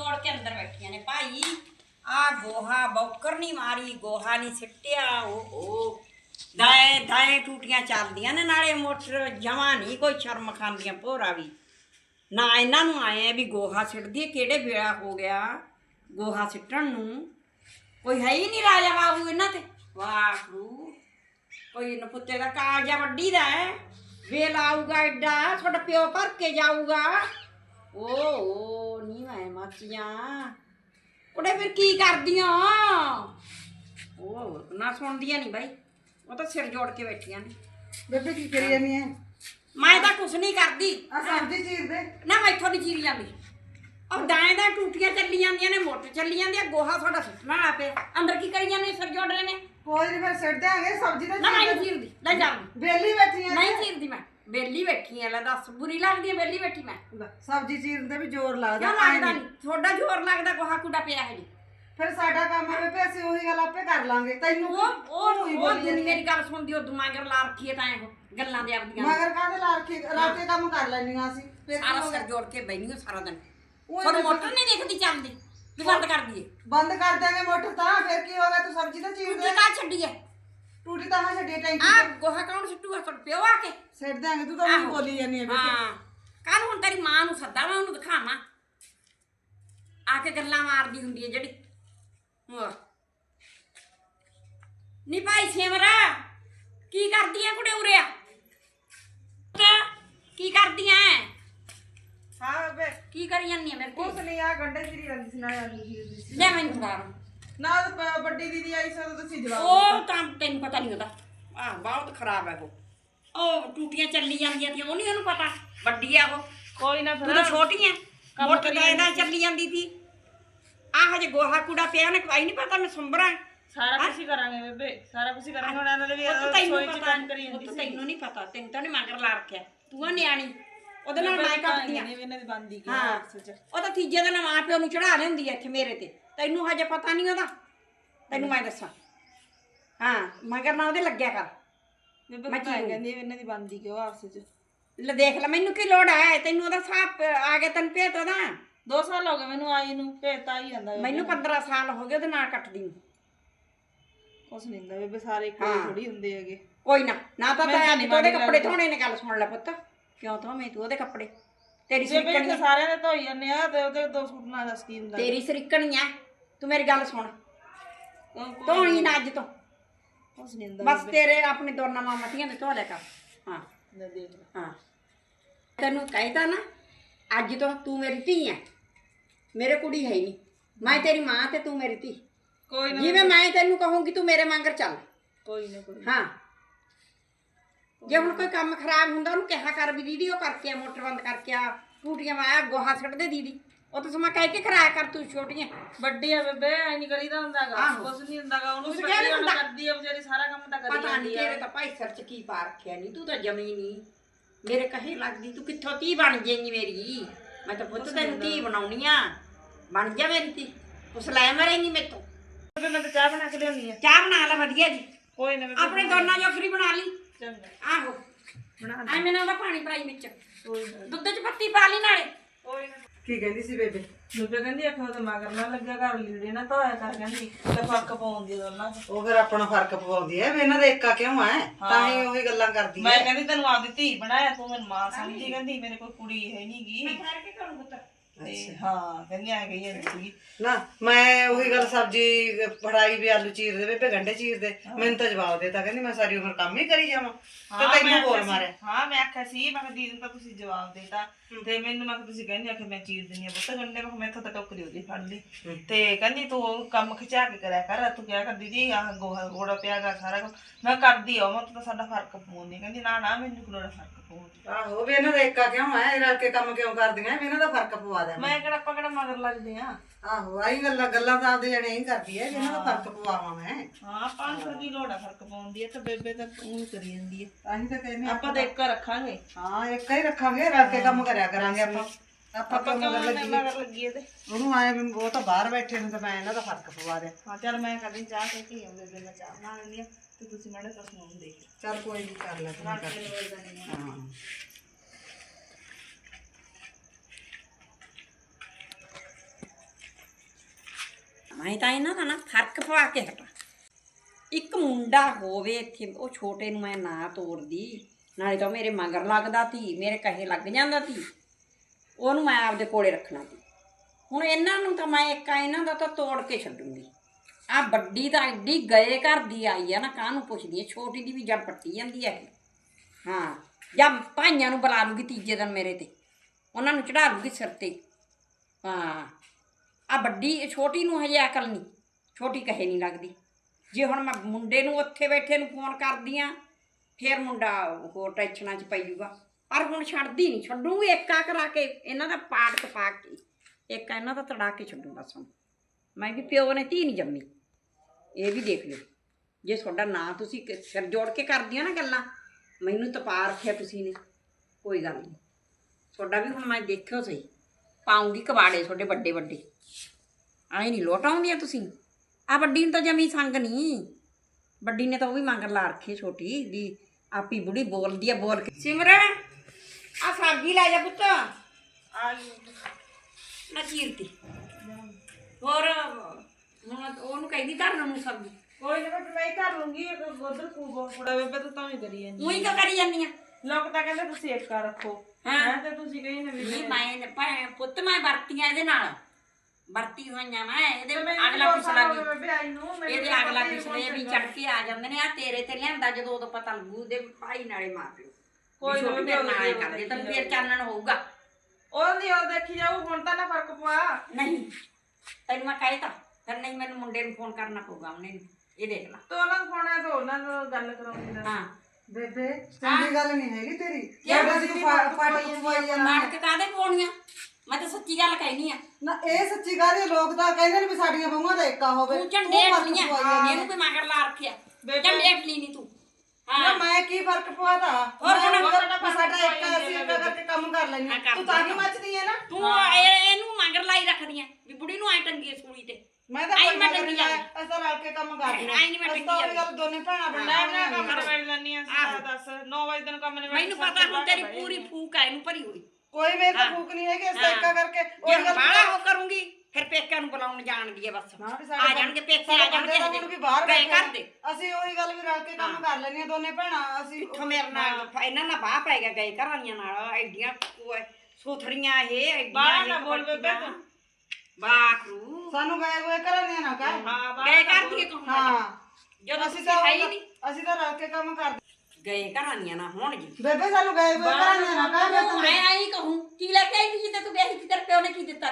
ਜੋੜ ਕੇ ਅੰਦਰ ਬੈਠੀਆਂ ਨੇ। ਭਾਈ ਆ ਗੋਹਾ ਬੌਕਰ ਨਹੀਂ ਮਾਰੀ ਗੋਹਾ ਨਹੀਂ ਸਿੱਟਿਆ ਉਹ ਉਹ ਦਾਏ ਦਾਏ ਟੂਟੀਆਂ ਚੱਲਦੀਆਂ ਨੇ ਨਾਲੇ ਮੋਟਰ ਜਮਾ ਨਹੀਂ ਕੋਈ ਸ਼ਰਮ ਖਾਂਦੀਆਂ ਭੋਰਾ ਵੀ। ਨਾ ਇਹਨਾਂ ਨੂੰ ਆਏ ਆ ਵੀ ਗੋਹਾ ਸਿੱਟਦੀ ਹੈ, ਕਿਹੜੇ ਵੇਲਾ ਹੋ ਗਿਆ ਗੋਹਾ ਸਿੱਟਣ ਨੂੰ। ਕੋਈ ਹੈ ਹੀ ਨਹੀਂ ਰਾਜਾ ਬਾਬੂ ਇਹਨਾਂ ਤੇ। ਵਾਹਿਗੁਰੂ ਕੋਈ ਪੁੱਤੇ ਦਾ ਕਾਲਜਾ ਵੱਡੀ ਦਾ ਹੈ। ਵੇਲ ਆਊਗਾ ਐਡਾ ਤੁਹਾਡਾ ਪਿਓ ਭਰ ਕੇ ਜਾਊਗਾ। ਓ ਓ ਨਹੀਂ ਮੈਂ ਮੱਚੀਆਂ ਉਹਦੇ ਫਿਰ ਕੀ ਕਰਦੀਆਂ? ਉਹ ਨਾ ਸੁਣਦੀਆਂ ਨਹੀਂ ਬਾਈ। ਉਹ ਤਾਂ ਸਿਰ ਜੋੜ ਕੇ ਬੈਠੀਆਂ ਨੇ। ਬੇਬੇ ਕੀ ਕਰੀ ਜਾਨੀ ਐ? ਮੈਂ ਤਾਂ ਕੁਛ ਨਹੀਂ ਕਰਦੀ। ਆ ਸਬਜ਼ੀ ਚੀਰ ਦੇ। ਨਾ ਮੈਥੋਂ ਨਹੀਂ ਚੀਰੀ ਜਾਂਦੀ। ਉਹ ਦਾਏ ਦਾ ਟੂਟੀਆਂ ਚੱਲੀ ਜਾਂਦੀਆਂ ਨੇ ਮੋਟਰ ਚੱਲੀ ਜਾਂਦੀ ਆ ਗੋਹਾ ਤੁਹਾਡਾ ਸੁੱਟਣਾ ਆ ਪਿਆ। ਅੰਦਰ ਕੀ ਕਰੀ ਜਾਂਦੇ ਸਿਰ ਜੋੜ ਰਹੇ ਨੇ? ਕੋਈ ਨਹੀਂ ਫਿਰ ਸਿੱਟ ਦਿਆਂਗੇ ਸਬਜ਼ੀ ਤਾਂ ਨਾ ਮੈਂ ਨਹੀਂ ਚੀਰਦੀ। ਲੈ ਜਾ। ਬੇਲੀ ਬੈਠੀ ਐ। ਨਹੀਂ ਚੀਰਦੀ ਮੈਂ। ਬੇਲੀ ਬੈਠੀ ਆ ਲੈ ਦੱਸ ਬੁਰੀ ਲੱਗਦੀ ਆ ਬੇਲੀ ਬੈਠੀ ਮੈਂ? ਸਬਜ਼ੀ ਚੀਰਨ ਤੇ ਵੀ ਜ਼ੋਰ ਲੱਗਦਾ ਕਿਉਂ ਲੱਗਦਾ। ਨਹੀਂ। ਤੁਹਾਡਾ ਜ਼ੋਰ ਲੱਗਦਾ ਗੋਹਾ ਕੁੜਾ ਪਿਆ ਹੈ ਜੀ ਫਿਰ ਸਾਡਾ ਕੰਮ ਹੋਵੇ ਤੇ ਅਸੀਂ ਉਹੀ ਗੱਲ ਆਪੇ ਕਰ ਲਾਂਗੇ। ਤੈਨੂੰ ਉਹ ਉਹ ਉਹ ਬੋਲੀ ਦਿਨ ਮੇਰੀ ਗੱਲ ਸੁਣਦੀ ਉਹ ਦਿਮਾਗ ਲਾ ਰੱਖੀ ਹੈ ਤਾਂ ਇਹੋ ਗੱਲਾਂ ਦੇ ਆਪਦੀਆਂ। ਮਗਰ ਕਾਹਦੇ ਲਾ ਰੱਖੀ? ਰਾਤੇ ਕੰਮ ਕਰ ਲੈਣੀਆਂ ਅਸੀਂ ਫਿਰ ਕੀ ਸਾਰਾ ਹੋ ਸਿਰ ਗਿਆ? ਜੋੜ ਕੇ ਬੈਣੀ ਸਾਰਾ ਦਿਨ। ਉਹ ਮੋਟਰ ਨਹੀਂ ਦੇਖਦੀ ਚੱਲਦੀ ਵੀ ਬੰਦ ਕਰ ਦਈਏ। ਬੰਦ ਕਰ ਦਾਂਗੇ ਮੋਟਰ ਤਾਂ ਫਿਰ ਕੀ ਹੋਗਾ ਤੂੰ ਸਬਜ਼ੀ ਤਾਂ ਚੀਰ ਕੀ ਦੇ। ਕਾ ਛੱਡੀਏ ਟੂਟੀ ਤਾਂ ਹਾਂ ਛੱਡੀ ਟੈਂਕੀ ਆ ਗੋਹਾ ਕੌਣ ਸਿੱਟੂਗਾ ਤੁਹਾਡੇ ਪਿਓ ਆ ਕੇ। ਸਿੱਟ ਦਿਆਂਗੇ ਤੂੰ ਤਾਂ ਆਹੋ। ਬੋਲੀ ਜਾਨੀ ਐ ਬੇਬੇ ਹਾਂ। ਕੱਲ ਹੁਣ ਤੇਰੀ ਮਾਂ ਨੂੰ ਸੱਦਾ ਮੈਂ ਉਹਨੂੰ ਦਿਖਾਵਾਂ। ਆ ਕੇ ਗੱਲਾਂ ਮਾਰਦੀ ਹੁੰਦੀ ਹੈ ਜਿਹੜੀ। ਹੋਰ। ਨੀ ਭਾਈ ਸਿਮਰਾ ਕੀ ਕਰਦੀ ਐ ਕੁੜੇ ਉਰੇ? ਆ ਕੀ ਕਰਦੀ ਐ? ਹਾਂ ਬੇਬੇ ਕੀ ਕਰੀ ਜਾਂਦੀ ਐ ਮੇਰੇ ਕੁਛ ਕੋਲ? ਨਹੀਂ ਆ ਗੰਡੇ ਚੀਰੀ ਜਾਂਦੀ ਸੀ ਨਾ ਆਲੂ ਸੀ। ਲੈ ਮੈਨੂੰ ਫੜਾ। ਨਾ ਬ- ਵੱਡੀ ਦੀਦੀ ਆਈ ਸੋ ਤੁਸੀਂ ਜਵਾਬ ਉਹ ਤਾਂ ਤੈਨੂੰ ਪਤਾ ਨਹੀਂ ਉਹਦਾ ਆਹ ਬਹੁਤ ਖਰਾਬ ਹੈ ਉਹ। ਉਹ ਟੂਟੀਆਂ ਚੱਲੀ ਜਾਂਦੀਆਂ ਸੀ ਉਹ ਨਹੀਂ ਉਹਨੂੰ ਪਤਾ। ਵੱਡੀ ਆ ਉਹ। ਕੋਈ ਨਾ ਤੂੰ ਤਾਂ ਛੋਟੀ ਐ ਮੋਟਰ ਦਾ ਇਹਦਾ ਚੱਲੀ ਜਾਂਦੀ ਸੀ। ਆਹ ਹਜੇ ਗੋਹਾ ਕੂੜਾ ਪਿਆ ਨੇ ਕੋਈ ਨਹੀਂ ਪਤਾ ਮੈਂ ਸੁੰਬਰਾਂ। ਸਾਰਾ ਕੁਝ ਹੀ ਕਰਾਂਗੇ ਬੇਬੇ ਸਾਰਾ ਕੁਝ ਹੀ ਕਰਾਂਗੇ। ਹੁਣ ਇਹਨਾਂ ਦੇ ਵੀ ਉਹ ਤਾਂ ਤੈਨੂੰ ਰਸੋਈ ਚ ਪਤਾ ਕੰਮ ਕਰੀ ਉਹ ਜਾਂਦੀ ਤਾਂ ਸੀ। ਤੈਨੂੰ ਨਹੀਂ ਪਤਾ ਤੈਨੂੰ ਤਾਂ ਨਹੀਂ ਮਗਰ ਲਾ ਰੱਖਿਆ। ਤੂੰ ਆ ਨਿਆਣੀ ਉਹਦੇ ਨਾਲ ਮੈਂ ਕੱਟਦੀ ਆ। ਨਹੀਂ ਵੀ ਇਹਨਾਂ ਦੀ ਬੰਦੀ ਕੀ ਹਾਂ ਉਹ ਤਾਂ ਤੀਜੇ ਦਿਨ ਮਾਂ ਪਿਓ ਨੂੰ ਚੜਾ ਲੈਂਦੀ ਐ ਇੱਥੇ ਮੇਰੇ ਤੇ। ਤੈਨੂੰ ਹਜੇ ਪਤਾ ਨਹੀਂ ਉਹਦਾ। ਤੈਨੂੰ ਮੈਂ ਦੱਸਾਂ। ਹਾਂ ਮਗਰ ਨਾ ਉਹਦੇ ਲੱਗਿਆ ਕਰ। ਬੇਬੇ ਮੈਂ ਪਤਾ ਚੀਰੂ। ਕਹਿੰਦੀ ਵੀ ਇਹਨਾਂ ਦੀ ਬੰਦੀ ਕਿਉਂ ਆਪਸ ਚ ਲੈ ਦੇਖ ਲੈ ਮੈਨੂੰ ਕੀ ਲੋੜ ਹੈ? ਤੈਨੂੰ ਉਹਦਾ ਸਾਪ ਆ ਗਿਆ ਤੈਨੂੰ ਭੇਤ ਉਹਦਾ? ਦੋ ਸਾਲ ਹੋ ਗਏ ਮੈਨੂੰ ਆਈ ਨੂੰ ਭੇਜਤਾ ਹੀ ਜਾਂਦਾ ਮੈਨੂੰ 15 ਸਾਲ ਹੋ ਗਏ ਉਹਦੇ ਨਾਲ ਕੱਟਦੀ ਨੂੰ। ਕੁਛ ਨਹੀਂ ਹੁੰਦਾ ਬੇਬੇ ਸਾਰੇ ਇੱਕੋ ਹਾਂ। ਥੋੜੀ ਹੁੰਦੇ ਹੈਗੇ। ਕੋਈ ਨਾ ਨਾ ਤਾਂ ਮੈਂ ਤਾਂ ਨਹੀਂ ਤੋਂ ਉਹਦੇ ਕੱਪੜੇ। ਧੋਣੇ ਨੇ ਗੱਲ ਸੁਣ ਲੈ ਪੁੱਤ। ਕਿਉਂ ਧੋਵੇਂ ਤੂੰ ਉਹਦੇ ਕੱਪੜੇ? ਤੇਰੀ ਬੇਬੇ ਸਰੀਕਣੀ ਇੱਥੇ ਸਾਰਿਆਂ ਦੇ ਧੋਈ ਜਾਂਦੇ ਆ ਤੇ ਉਹਦੇ ਦੋ ਸੂਟ ਨਾਲ ਦੱਸ ਕੀ ਹੁੰਦਾ। ਤੇਰੀ ਸਰੀਕਣੀ ਐ ਤੂੰ ਮੇਰੀ ਗੱਲ ਸੁਣ। ਕੁਛ ਧੋਣੀ ਨਾ ਅੱਜ ਤੋਂ। ਬਸ ਤੇਰੇ ਆਪਣੇ ਦੋਨਾਂ ਮਾਮਤੀਆਂ ਦੇ ਧੋ ਲੈ ਕਰ। ਹਾਂ। ਦੇਖ। ਹਾਂ। ਤੈਨੂੰ ਕਹਿਤਾ ਨਾ ਅੱਜ ਤੋਂ ਤੂੰ ਮੇਰੀ ਧੀ ਐ। ਮੇਰੇ ਕੁੜੀ ਹੈ ਹੀ ਨਹੀਂ। ਮੈਂ ਤੇਰੀ ਮਾਂ ਤੇ ਤੂੰ ਮੇਰੀ ਧੀ। ਕੋਈ ਨਾ ਜਿਵੇਂ ਮੈਂ ਤੈਨੂੰ ਕਹੂੰਗੀ ਤੂੰ ਮੇਰੇ ਮੰਗਰ ਚੱਲ। ਕੋਈ ਨਾ ਕੋਈ ਹਾਂ। ਜੇ ਹੁਣ ਕੋਈ ਕੰਮ ਖਰਾਬ ਹੁੰਦਾ ਉਹਨੂੰ ਕਿਹਾ ਕਰ ਵੀ ਦੀਦੀ ਉਹ ਕਰਕੇ ਆ ਮੋਟਰ ਬੰਦ ਕਰਕੇ ਆ ਟੂਟੀਆਂ ਮਾਇਆ ਗੋਹਾ ਛੱਡ ਦੇ ਦੀਦੀ। ਉਹ ਤਾਂ ਸਮਾਂ ਕਹਿ ਕੇ ਕਰਾਇਆ ਕਰ ਤੂੰ ਛੋਟੀਆਂ। ਵੱਡੀ ਆ ਬੇਬੇ ਐ ਨਹੀਂ ਕਰੀਦਾ ਹੁੰਦਾਗਾ। ਆਹੋ। ਕੁਛ ਨਹੀਂ ਹੁੰਦਾਗਾ ਉਹਨੂੰ ਵੀ ਕੁਛ ਨੀ ਹੁੰਦਾ। ਕਰਦੀ ਆ ਵਿਚਾਰੀ ਸਾਰਾ ਕੰਮ ਤਾਂ ਕਰੀ ਪਤਾ ਨਹੀਂ ਜਾਂਦੀ ਆ। ਤੇਰੇ ਤਾਂ ਭਾਈ ਸਿਰ ਚ ਕੀ ਪਾ ਰੱਖਿਆ ਨਹੀਂ ਤੂੰ ਤਾਂ ਜਮੀ ਨਹੀਂ ਮੇਰੇ ਕਹੇ ਲੱਗਦੀ ਤੂੰ ਕਿੱਥੋਂ ਧੀ ਬਣ ਜਾਏਂਗੀ ਮੇਰੀ? ਮੈਂ ਤਾਂ ਪੁੱਤ ਤੈਨੂੰ ਧੀ ਬਣਾਉਣੀ ਆ। ਬਣ ਜਾ ਮੇਰੀ ਧੀ। ਉਸ ਲੈ ਮਰੇਂਗੀ ਮੇਤੋਂ ਬੇਬੇ ਮੈਂ ਤਾਂ ਚਾਹ ਬਣਾ ਕੇ ਲਿਆਉਣੀ ਆ। ਚਾਹ ਬਣਾ ਲੈ ਵਧੀਆ ਜੀ। ਕੋਈ ਨਾ ਬੇਬੇ ਆਪਣੇ ਦੋਨਾਂ ਜੋਗਰੀ ਬਣਾ ਲਈ। ਚੰਗਾ। ਆਹੋ। ਬਣਾ ਐ ਮੈਨੂੰ ਉਹਦਾ ਪਾਣੀ ਪਾਈ ਵਿੱਚ। ਕੋਈ ਨਾ। ਦੁੱਧ ਚ ਪੱਤੀ ਪਾ ਲਈ ਨਾਲੇ। ਕੋਈ ਨਾ। ਕੀ ਕਹਿੰਦੀ ਸੀ ਬੇਬੇ? ਬੇਬੇ ਕਹਿੰਦੀ ਅੱਖਾਂ ਤੇ ਮਗਰ ਨਾ ਲੱਗਿਆ ਘਰ ਲੀੜੇ ਨਾ ਧੋਇਆ ਕਰ ਕਹਿੰਦੀ ਤੇ ਫ਼ਰਕ ਪਾਉਂਦੀ ਆ ਦੋਨਾਂ ਚ ਉਹ ਫਿਰ ਆਪਣਾ ਫ਼ਰਕ ਪਵਾਉਂਦੀ ਐ ਵੀ ਇਹਨਾਂ ਦਾ ਏਕਾ ਕਿਉਂ ਐ? ਤਾਂ ਹੀ ਉਹੀ ਗੱਲਾਂ ਕਰਦੀ ਮੈਂ ਐ। ਕਹਿੰਦੀ ਤੈਨੂੰ ਆਪਦੀ ਧੀ ਬਣਾਇਆ ਤੂੰ ਮੈਨੂੰ ਮਾਂ ਸਮਝੀ ਕਹਿੰਦੀ ਮੇਰੇ ਕੋਈ ਕੁੜੀ ਹੈ ਨੀ ਗੀ। ਠਹਿਰ ਕੇ ਕਰੂੰ ਪੁੱਤ। ਤੇ ਹਾਂ ਕਹਿੰਦੀ ਆ ਗਈ ਹੈ ਸੀਗੀ। ਨਾ ਮੈਂ ਉਹੀ ਗੱਲ ਸਬਜ਼ੀ ਫੜਾਈ ਵੀ ਆਲੂ ਚੀਰ ਦੇ ਬੇਬੇ ਗੰਡੇ ਚੀਰ ਦੇ ਮੈਨੂੰ ਤਾਂ ਜਵਾਬ ਦੇਤਾ ਕਹਿੰਦੀ ਮੈਂ ਸਾਰੀ ਉਮਰ ਕੰਮ ਹੀ ਕਰੀ ਜਾਵਾਂ। ਤੇ ਤੈਨੂੰ ਮੈਂ ਬੋਲ ਮਾਰਿਆ। ਹਾਂ ਮੈਂ ਆਖਿਆ ਸੀ ਮੈਂ ਕਿਹਾ ਦੀਦੀ ਨੂੰ ਤਾਂ ਤੁਸੀਂ ਜਵਾਬ ਦੇਤਾ। ਤੇ ਮੈਨੂੰ ਮੈਂ ਕਿਹਾ ਤੁਸੀਂ ਕਹਿੰਦੇ ਆ ਕਿ ਮੈਂ ਚੀਰ ਦਿੰਦੀ ਆ ਪੁੱਤ ਗੰਡੇ ਮੈਂ ਕਿਹਾ ਮੈਥੋਂ ਤਾਂ ਟੋਕਰੀ ਉਹਦੀ ਫੜ ਲਈ। ਤੇ ਕਹਿੰਦੀ ਤੂੰ ਉਹ ਕੰਮ ਖਿਚਾ ਕੇ ਕਰਿਆ ਕਰ ਤੂੰ ਕਿਹਾ ਕਰ ਦੀਦੀ ਆਹ ਗੋਹਾ ਗੋੜਾ ਪਿਆ ਗਾ ਸਾਰਾ ਮੈਂ ਕਰਦੀ ਆ ਮੈਂ ਤਾਂ ਸਾਡਾ ਫ਼ਰਕ ਪਾਉਂਦੀ ਕਹਿੰਦੀ ਨਾ ਨਾ ਮੈਨੂੰ ਕੋਲ ਫ਼ਰਕ ਪਾਉਂਦੀ ਆਹੋ ਵੀ ਇਹਨਾਂ ਦਾ ਏਕਾ ਕਿਉਂ ਐ ਇਹ ਰਲ ਕੇ ਕੰਮ ਕਿਉਂ ਕਰਦੀਆਂ? ਵੀ ਇਹਨਾਂ ਦਾ ਫ਼ਰਕ ਪਵਾ ਦੇਣਾ। ਮੈਂ ਕਿਹੜਾ ਪਕੜ ਮਗਰ ਲੱਗਦੇ ਆ? ਆਹੋ ਆਹੀ ਗੱਲਾਂ ਗੱਲਾਂ ਤਾਂ ਆਪਦੇ ਜਣੇ ਹੀ ਕਰਦੀ ਐ ਵੀ ਇਹਨਾਂ ਦਾ ਫ਼ਰਕ ਪਵਾਵਾਂ ਮੈਂ। ਹਾਂ 500 ਦੀ ਲੋੜ ਆ ਫ਼ਰਕ ਪਾਉਂਦੀ ਆ ਤੇ ਬੇਬੇ ਤਾਂ ਉਹ ਕਰੀ ਜਾਂਦੀ ਆ। ਤਾਂ ਹੀ ਤਾਂ ਕਹਿੰਦੇ ਆ ਆਪਾਂ ਤਾਂ ਇੱਕ ਰੱਖਾਂਗੇ। ਹਾਂ ਇੱਕ ਹੀ ਰੱਖਾਂਗੇ ਰਲ ਕੇ ਕੰਮ ਕਰਿਆ ਕਰਾਂਗੇ ਆਪਾਂ। ਆਪਾਂ ਆਪਾਂ ਕਿਉਂ ਮਗਰ ਲੱਗੀ? ਮਗਰ ਲੱਗੀਏ ਤੇ ਉਹਨੂੰ ਆਏ ਵੀ ਉਹ ਤਾਂ ਬਾਹਰ ਬੈਠੇ ਨੇ ਤਾਂ ਮੈਂ ਇਹਨਾਂ ਦਾ ਫ਼ਰਕ ਪਵਾ ਦਿਆਂ। ਹਾਂ ਚੱਲ ਮੈਂ ਕਦੇ ਚਾਹ ਕੇ ਕੀ ਆਉਂਦੇ ਤੇ ਮੈਂ ਚਾਹ ਬਣਾ ਲੈਂਦੀ ਆ ਤੇ ਤੁਸੀਂ ਮਾੜੇ ਸਸ ਨੂੰ ਦੇਖ ਚੱਲ ਕੋਈ ਨਹੀਂ ਕਰ ਲੈ ਤੂੰ ਕਰ ਹਾਂ। ਮੈਂ ਤਾਂ ਇਹਨਾਂ ਦਾ ਨਾ ਫ਼ਰਕ ਪਵਾ ਕੇ ਹਟਾ। ਇੱਕ ਮੁੰਡਾ ਹੋਵੇ ਇੱਥੇ ਉਹ ਛੋਟੇ ਨੂੰ ਮੈਂ ਨਾ ਤੋੜਦੀ ਨਾਲੇ ਤਾਂ ਉਹ ਮੇਰੇ ਮਗਰ ਲੱਗਦਾ ਤੀ ਮੇਰੇ ਕਹੇ ਲੱਗ ਜਾਂਦਾ ਤੀ ਉਹਨੂੰ ਮੈਂ ਆਪਦੇ ਕੋਲੇ ਰੱਖਣਾ ਤੀ ਹੁਣ ਇਹਨਾਂ ਨੂੰ ਤਾਂ ਮੈਂ ਇੱਕ ਇਹਨਾਂ ਦਾ ਤਾਂ ਤੋੜ ਕੇ ਛੱਡੂੰਗੀ। ਆ ਵੱਡੀ ਤਾਂ ਐਡੀ ਗਏ ਘਰ ਦੀ ਆਈ ਆ ਨਾ, ਕਾਹਨੂੰ ਪੁੱਛਦੀ ਐ ਛੋਟੀ ਦੀ ਵੀ ਜੜ ਪੱਟੀ ਜਾਂਦੀ ਐ ਹਾਂ, ਜਾਂ ਭਾਈਆਂ ਨੂੰ ਬੁਲਾ ਲੂਗੀ ਤੀਜੇ ਦਿਨ ਮੇਰੇ ਤੇ। ਉਹਨਾਂ ਨੂੰ ਚੜਾ ਲੂਗੀ ਸਿਰ ਤੇ। ਹਾਂ, ਆ ਵੱਡੀ, ਛੋਟੀ ਨੂੰ ਹਜੇ ਅਕਲ ਨਹੀਂ। ਛੋਟੀ ਕਹੇ ਨਹੀਂ ਲੱਗਦੀ। ਜੇ ਹੁਣ ਮੈਂ ਮੁੰਡੇ ਨੂੰ ਉੱਥੇ ਬੈਠੇ ਨੂੰ ਫੋਨ ਕਰਦੀ ਆ ਫੇਰ ਮੁੰਡਾ ਹੋਰ ਟੈਨਸ਼ਨਾਂ 'ਚ ਪਈ ਜੂਗਾ ਪਰ ਹੁਣ ਛੱਡਦੀ ਨਹੀਂ ਛੱਡੂਗੀ ਏਕਾ ਕਰਾ ਕੇ, ਇਹਨਾਂ ਦਾ ਪਾੜ ਕਪਾ ਕੇ। ਇੱਕ ਇਹਨਾਂ ਦਾ ਤੜਾ ਕੇ ਛੱਡੂ ਬਸ ਹੁਣ। ਮੈਂ ਵੀ ਪਿਓ ਨੇ ਧੀ ਨਹੀਂ ਜੰਮੀ। ਇਹ ਵੀ ਦੇਖ ਲਿਓ। ਜੇ ਤੁਹਾਡਾ ਨਾਂ ਤੁਸੀਂ ਕ- ਸਿਰ ਜੋੜ ਕੇ ਕਰਦੀਆਂ ਨਾ ਗੱਲਾਂ, ਮੈਨੂੰ ਤਪਾ ਰੱਖਿਆ ਤੁਸੀਂ ਨੇ। ਕੋਈ ਗੱਲ ਨਹੀਂ ਤੁਹਾਡਾ ਵੀ ਹੁਣ ਮੈਂ ਦੇਖਿਓ ਸਹੀ। ਪਾਉਂਗੀ ਕਬਾੜੇ ਤੁਹਾਡੇ ਵੱਡੇ ਵੱਡੇ। ਆਏ ਨਹੀਂ ਲੋਟ ਆਉਂਦੀਆਂ ਤੁਸੀਂ। ਆ ਵੱਡੀ ਨੂੰ ਤਾਂ ਜਮੀ ਸੰਗ ਨਹੀਂ ਵੱਡੀ ਨੇ ਤਾਂ ਉਹ ਵੀ ਮੰਗ ਲਾ ਰੱਖੀ ਛੋਟੀ ਦੀ। ਆਪੀ ਬੁੜੀ ਬੋਲਦੀ ਆ ਬੋਲ ਕੇ। ਸਿਮਰਨ ਆ ਸਬਜ਼ੀ ਲੈ ਜਾ ਪੁੱਤ। ਆ ਨਾ ਚੀਰਤੀ ਹੋਰ ਹੁਣ ਉਹਨੂੰ ਕਹਿੰਦੀ ਧਰਨ ਨੂੰ ਸਬਜ਼ੀ। ਕੋਈ ਨਾ ਮੈਂ ਕਰ ਲੂੰਗੀ ਉਧਰ ਕੂਬੋ ਕੁੜਾ ਬੇਬੇ ਤੂੰ ਤਾਂ ਹੀ ਕਰੀ ਜਾਂਦੀ ਉਹੀ ਤਾਂ ਕਰੀ ਜਾਂਦੀ ਆ? ਲੋਕ ਤਾਂ ਕਹਿੰਦੇ ਤੁਸੀਂ ਏਕਾ ਰੱਖੋ। ਹਾਂ। ਹੈ ਤੇ ਤੁਸੀਂ ਕਹੀ ਨਾ ਵੀ ਨਹੀਂ ਮੈਂ ਭੈ- ਪੁੱਤ ਮੈਂ ਵਰਤੀਆਂ ਇਹਦੇ ਨਾਲ। ਵਰਤੀ ਹੋਈਆਂ ਮੈਂ ਇਹਦੇ ਅਗਲਾ ਪਿਛਲਾ ਮੈਨੂੰ ਇਹਦੇ ਅਗਲਾ ਪਿਛਲੇ ਵੀ ਚੜ ਕੇ ਆ ਜਾਂਦੇ ਨੇ ਆ ਤੇਰੇ ਤੇ ਲਿਆਂਦਾ ਜਦੋਂ ਉਦੋਂ ਪਤਾ ਲੱਗੂ ਦੇ ਭਾਈ ਨਾਲੇ ਮਾਰ ਲਿਓ ਕੋਈ ਨਾ, ਮੇਰੇ ਨਾਲ ਆਏਂ ਕਰਦੇ ਤਾਂ ਫੇਰ ਚਾਨਣ ਹੋਊਗਾ। ਉਹ ਨਹੀਂ ਉਹ ਦੇਖੀ ਜਾਊ ਹੁਣ ਤਾਂ ਨਾ ਫ਼ਰਕ ਪਵਾ। ਨਹੀਂ ਤੈਨੂੰ ਮੈਂ ਕਹੇ ਤਾਂ ਫਿਰ ਨਹੀਂ ਮੈਨੂੰ ਮੁੰਡੇ ਨੂੰ ਫੋਨ ਕਰਨਾ ਪਊਗਾ ਉਹਨੇ। ਇਹ ਦੇਖ ਲੈ। ਤੂੰ ਉਹਨਾਂ ਨੂੰ ਫੋਨ ਆਇਆ ਤਾਂ ਉਹਨਾਂ ਨਾਲ ਗੱਲ ਕਰਾਉਂਗੀ ਨਾ ਹਾਂ। ਬੇਬੇ ਚੰਗੀ ਗੱਲ ਨਹੀਂ ਹੈਗੀ ਤੇਰੀ। ਬੇਬੇ ਦੀ ਪਾਟੀ ਪਵਾਈ ਜਾਂਦਾ ਨਾਟਕ ਕਾਦੇ ਪਾਉਣੀਆਂ? ਮੈਂ ਤਾਂ ਸੱਚੀ ਗੱਲ ਕਹਿਨੀ ਆ। ਨਾ ਇਹ ਸੱਚੀ ਗੱਲ ਹੈ ਲੋਕ ਤਾਂ ਕਹਿੰਦੇ ਨੇ ਵੀ ਸਾਡੀਆਂ ਬਹੂਆਂ ਦਾ ਏਕਾ ਹੋਵੇ। ਤੂੰ ਝੰਡੇ ਫ਼ਰਕ ਜਾਂਦਾ। ਇਹਨੂੰ ਕੋਈ ਮਗਰ ਲਾ ਰੱਖਿਆ। ਬੇਬੇ- ਝੰਡੇ ਲਈ ਨਹੀਂ ਤੂੰ। ਨਾ ਹਾਂ ਮੈਂ ਕੀ ਫ਼ਰਕ ਪਵਾਦਾ ਹੋਰ ਮੈਂ ਸਾਡਾ ਏਕਾ ਅਸੀਂ ਏਕਾ ਕਰਕੇ ਕੰਮ ਕਰ ਹਾਂ। ਕਰ ਤੂੰ ਤਾਂ ਹੀ ਮੱਚਦੀ ਹੈ ਨਾ। ਤੂੰ ਇਹ ਇਹਨੂੰ ਮਗਰ ਲਾਈ ਰੱਖਦੀਆਂ। ਵੀ ਬੁੜੀ ਨੂੰ ਐ ਟੰਗੀ ਸੂਲੀ ਤੇ। ਮੈਂ ਤਾਂ ਆਈ ਕੋਈ ਮੈਂ ਮਗਰ ਟੰਗੀ ਨਹੀਂ ਜਾਂਦੀ। ਅਸੀਂ ਰਲ ਕੇ ਕੰਮ ਕਰਦੇ ਹਾਂ ਆਈ ਨੀ ਮੈਂ ਅਸੀਂ ਤਾਂ ਟੰਗੀ ਉਹੀ ਗੱਲ ਦੋਨੇ ਭੈਣਾਂ ਮੈਂ ਬਣਾਈਆਂ ਨਾ ਕੰਮ। ਨਿਬੜ ਲੈਣੀ ਆ ਆਹੋ। ਦੱਸ 9 ਵਜੇ ਤੱਕ ਕੰਮ ਨਿਬੜ ਮੈਨੂੰ ਪਤਾ ਹੁਣ ਤੇਰੀ ਪੂਰੀ ਫੂਕ ਆ ਇਹਨੂੰ ਭਰੀ ਹੋਈ। ਕੋਈ ਮੇਰੇ ਤਾਂ ਹਾਂ। ਫੂਕ ਨਹੀਂ ਹੈਗੀ ਤਾਂ ਹਾਂ। ਏਕਾ ਕਰਕੇ ਜੇ ਉਹੀ ਗੱਲ ਬਾਹਲਾ ਉਹ ਕਰੂੰਗੀ ਫਿਰ ਪੇਕਿਆਂ ਨੂੰ ਬੁਲਾਉਣ ਜਾਣਦੀ ਹੈ ਬਸ। ਨਾ ਵੀ ਆ ਜਾਣਗੇ ਪੇਕੇ ਆ ਜਾਣਗੇ ਬੰਦੇ ਤਾਂ ਹੁਣ ਵੀ ਬਾਹਰ ਗਏ ਬੈਠੇ ਘਰ ਦੇ। ਅਸੀਂ ਉਹੀ ਗੱਲ ਵੀ ਰਲ ਕੇ ਕੰਮ ਕਰ ਲੈਂਦੀਆਂ ਦੋਨੇ ਭੈਣਾਂ ਅਸੀਂ ਇੱਥੋਂ ਮੇਰੇ ਨਾਲ ਇਹਨਾਂ ਨਾਲ ਬਾਹ ਪੈ ਗਿਆ ਗਏ ਘਰਾਂਆਂ ਨਾਲ ਐਡੀਆਂ ਉਹ ਸੁਥਰੀਆਂ ਇਹ ਐਡੀਆਂ ਬਾਹਰ ਇਹ ਨਾ ਬੋਲ ਬੇਬੇ। ਤੂੰ। ਬਾਖਰੂ ਸਾਨੂੰ ਗਏ ਹੋਏ ਘਰਾਂ ਦੀਆਂ ਨਾ ਕਰ ਹਾਂ ਬਾਹਰ ਗਏ ਨਾ ਘਰ ਬੋਲ। ਦੀ ਕਹੂੰ ਹਾਂ। ਜਦੋਂ ਅਸੀਂ ਤੁਸੀਂ ਤਾਂ ਹੈ ਹੀ ਨਹੀਂ। ਅਸੀਂ ਤਾਂ ਰਲ ਕੇ ਕੰਮ ਕਰਦੇ ਗਏ ਘਰਾਂਆਂ ਨਾ ਹੋਣ ਜੀ ਬੇਬੇ ਸਾਨੂੰ ਗਏ ਹੋਏ ਘਰਾਂ ਨਾ ਕਰ ਮੈਂ ਤੂੰ ਮੈਂ ਆਈ ਕਹੂੰ ਕੀ ਲੈ ਕੇ ਆਈ ਸੀ ਤੇ? ਤੂੰ ਵਿਆਹੀ ਸੀ ਤੇਰੇ ਪਿਓ ਨੇ ਕੀ ਦਿੱਤਾ।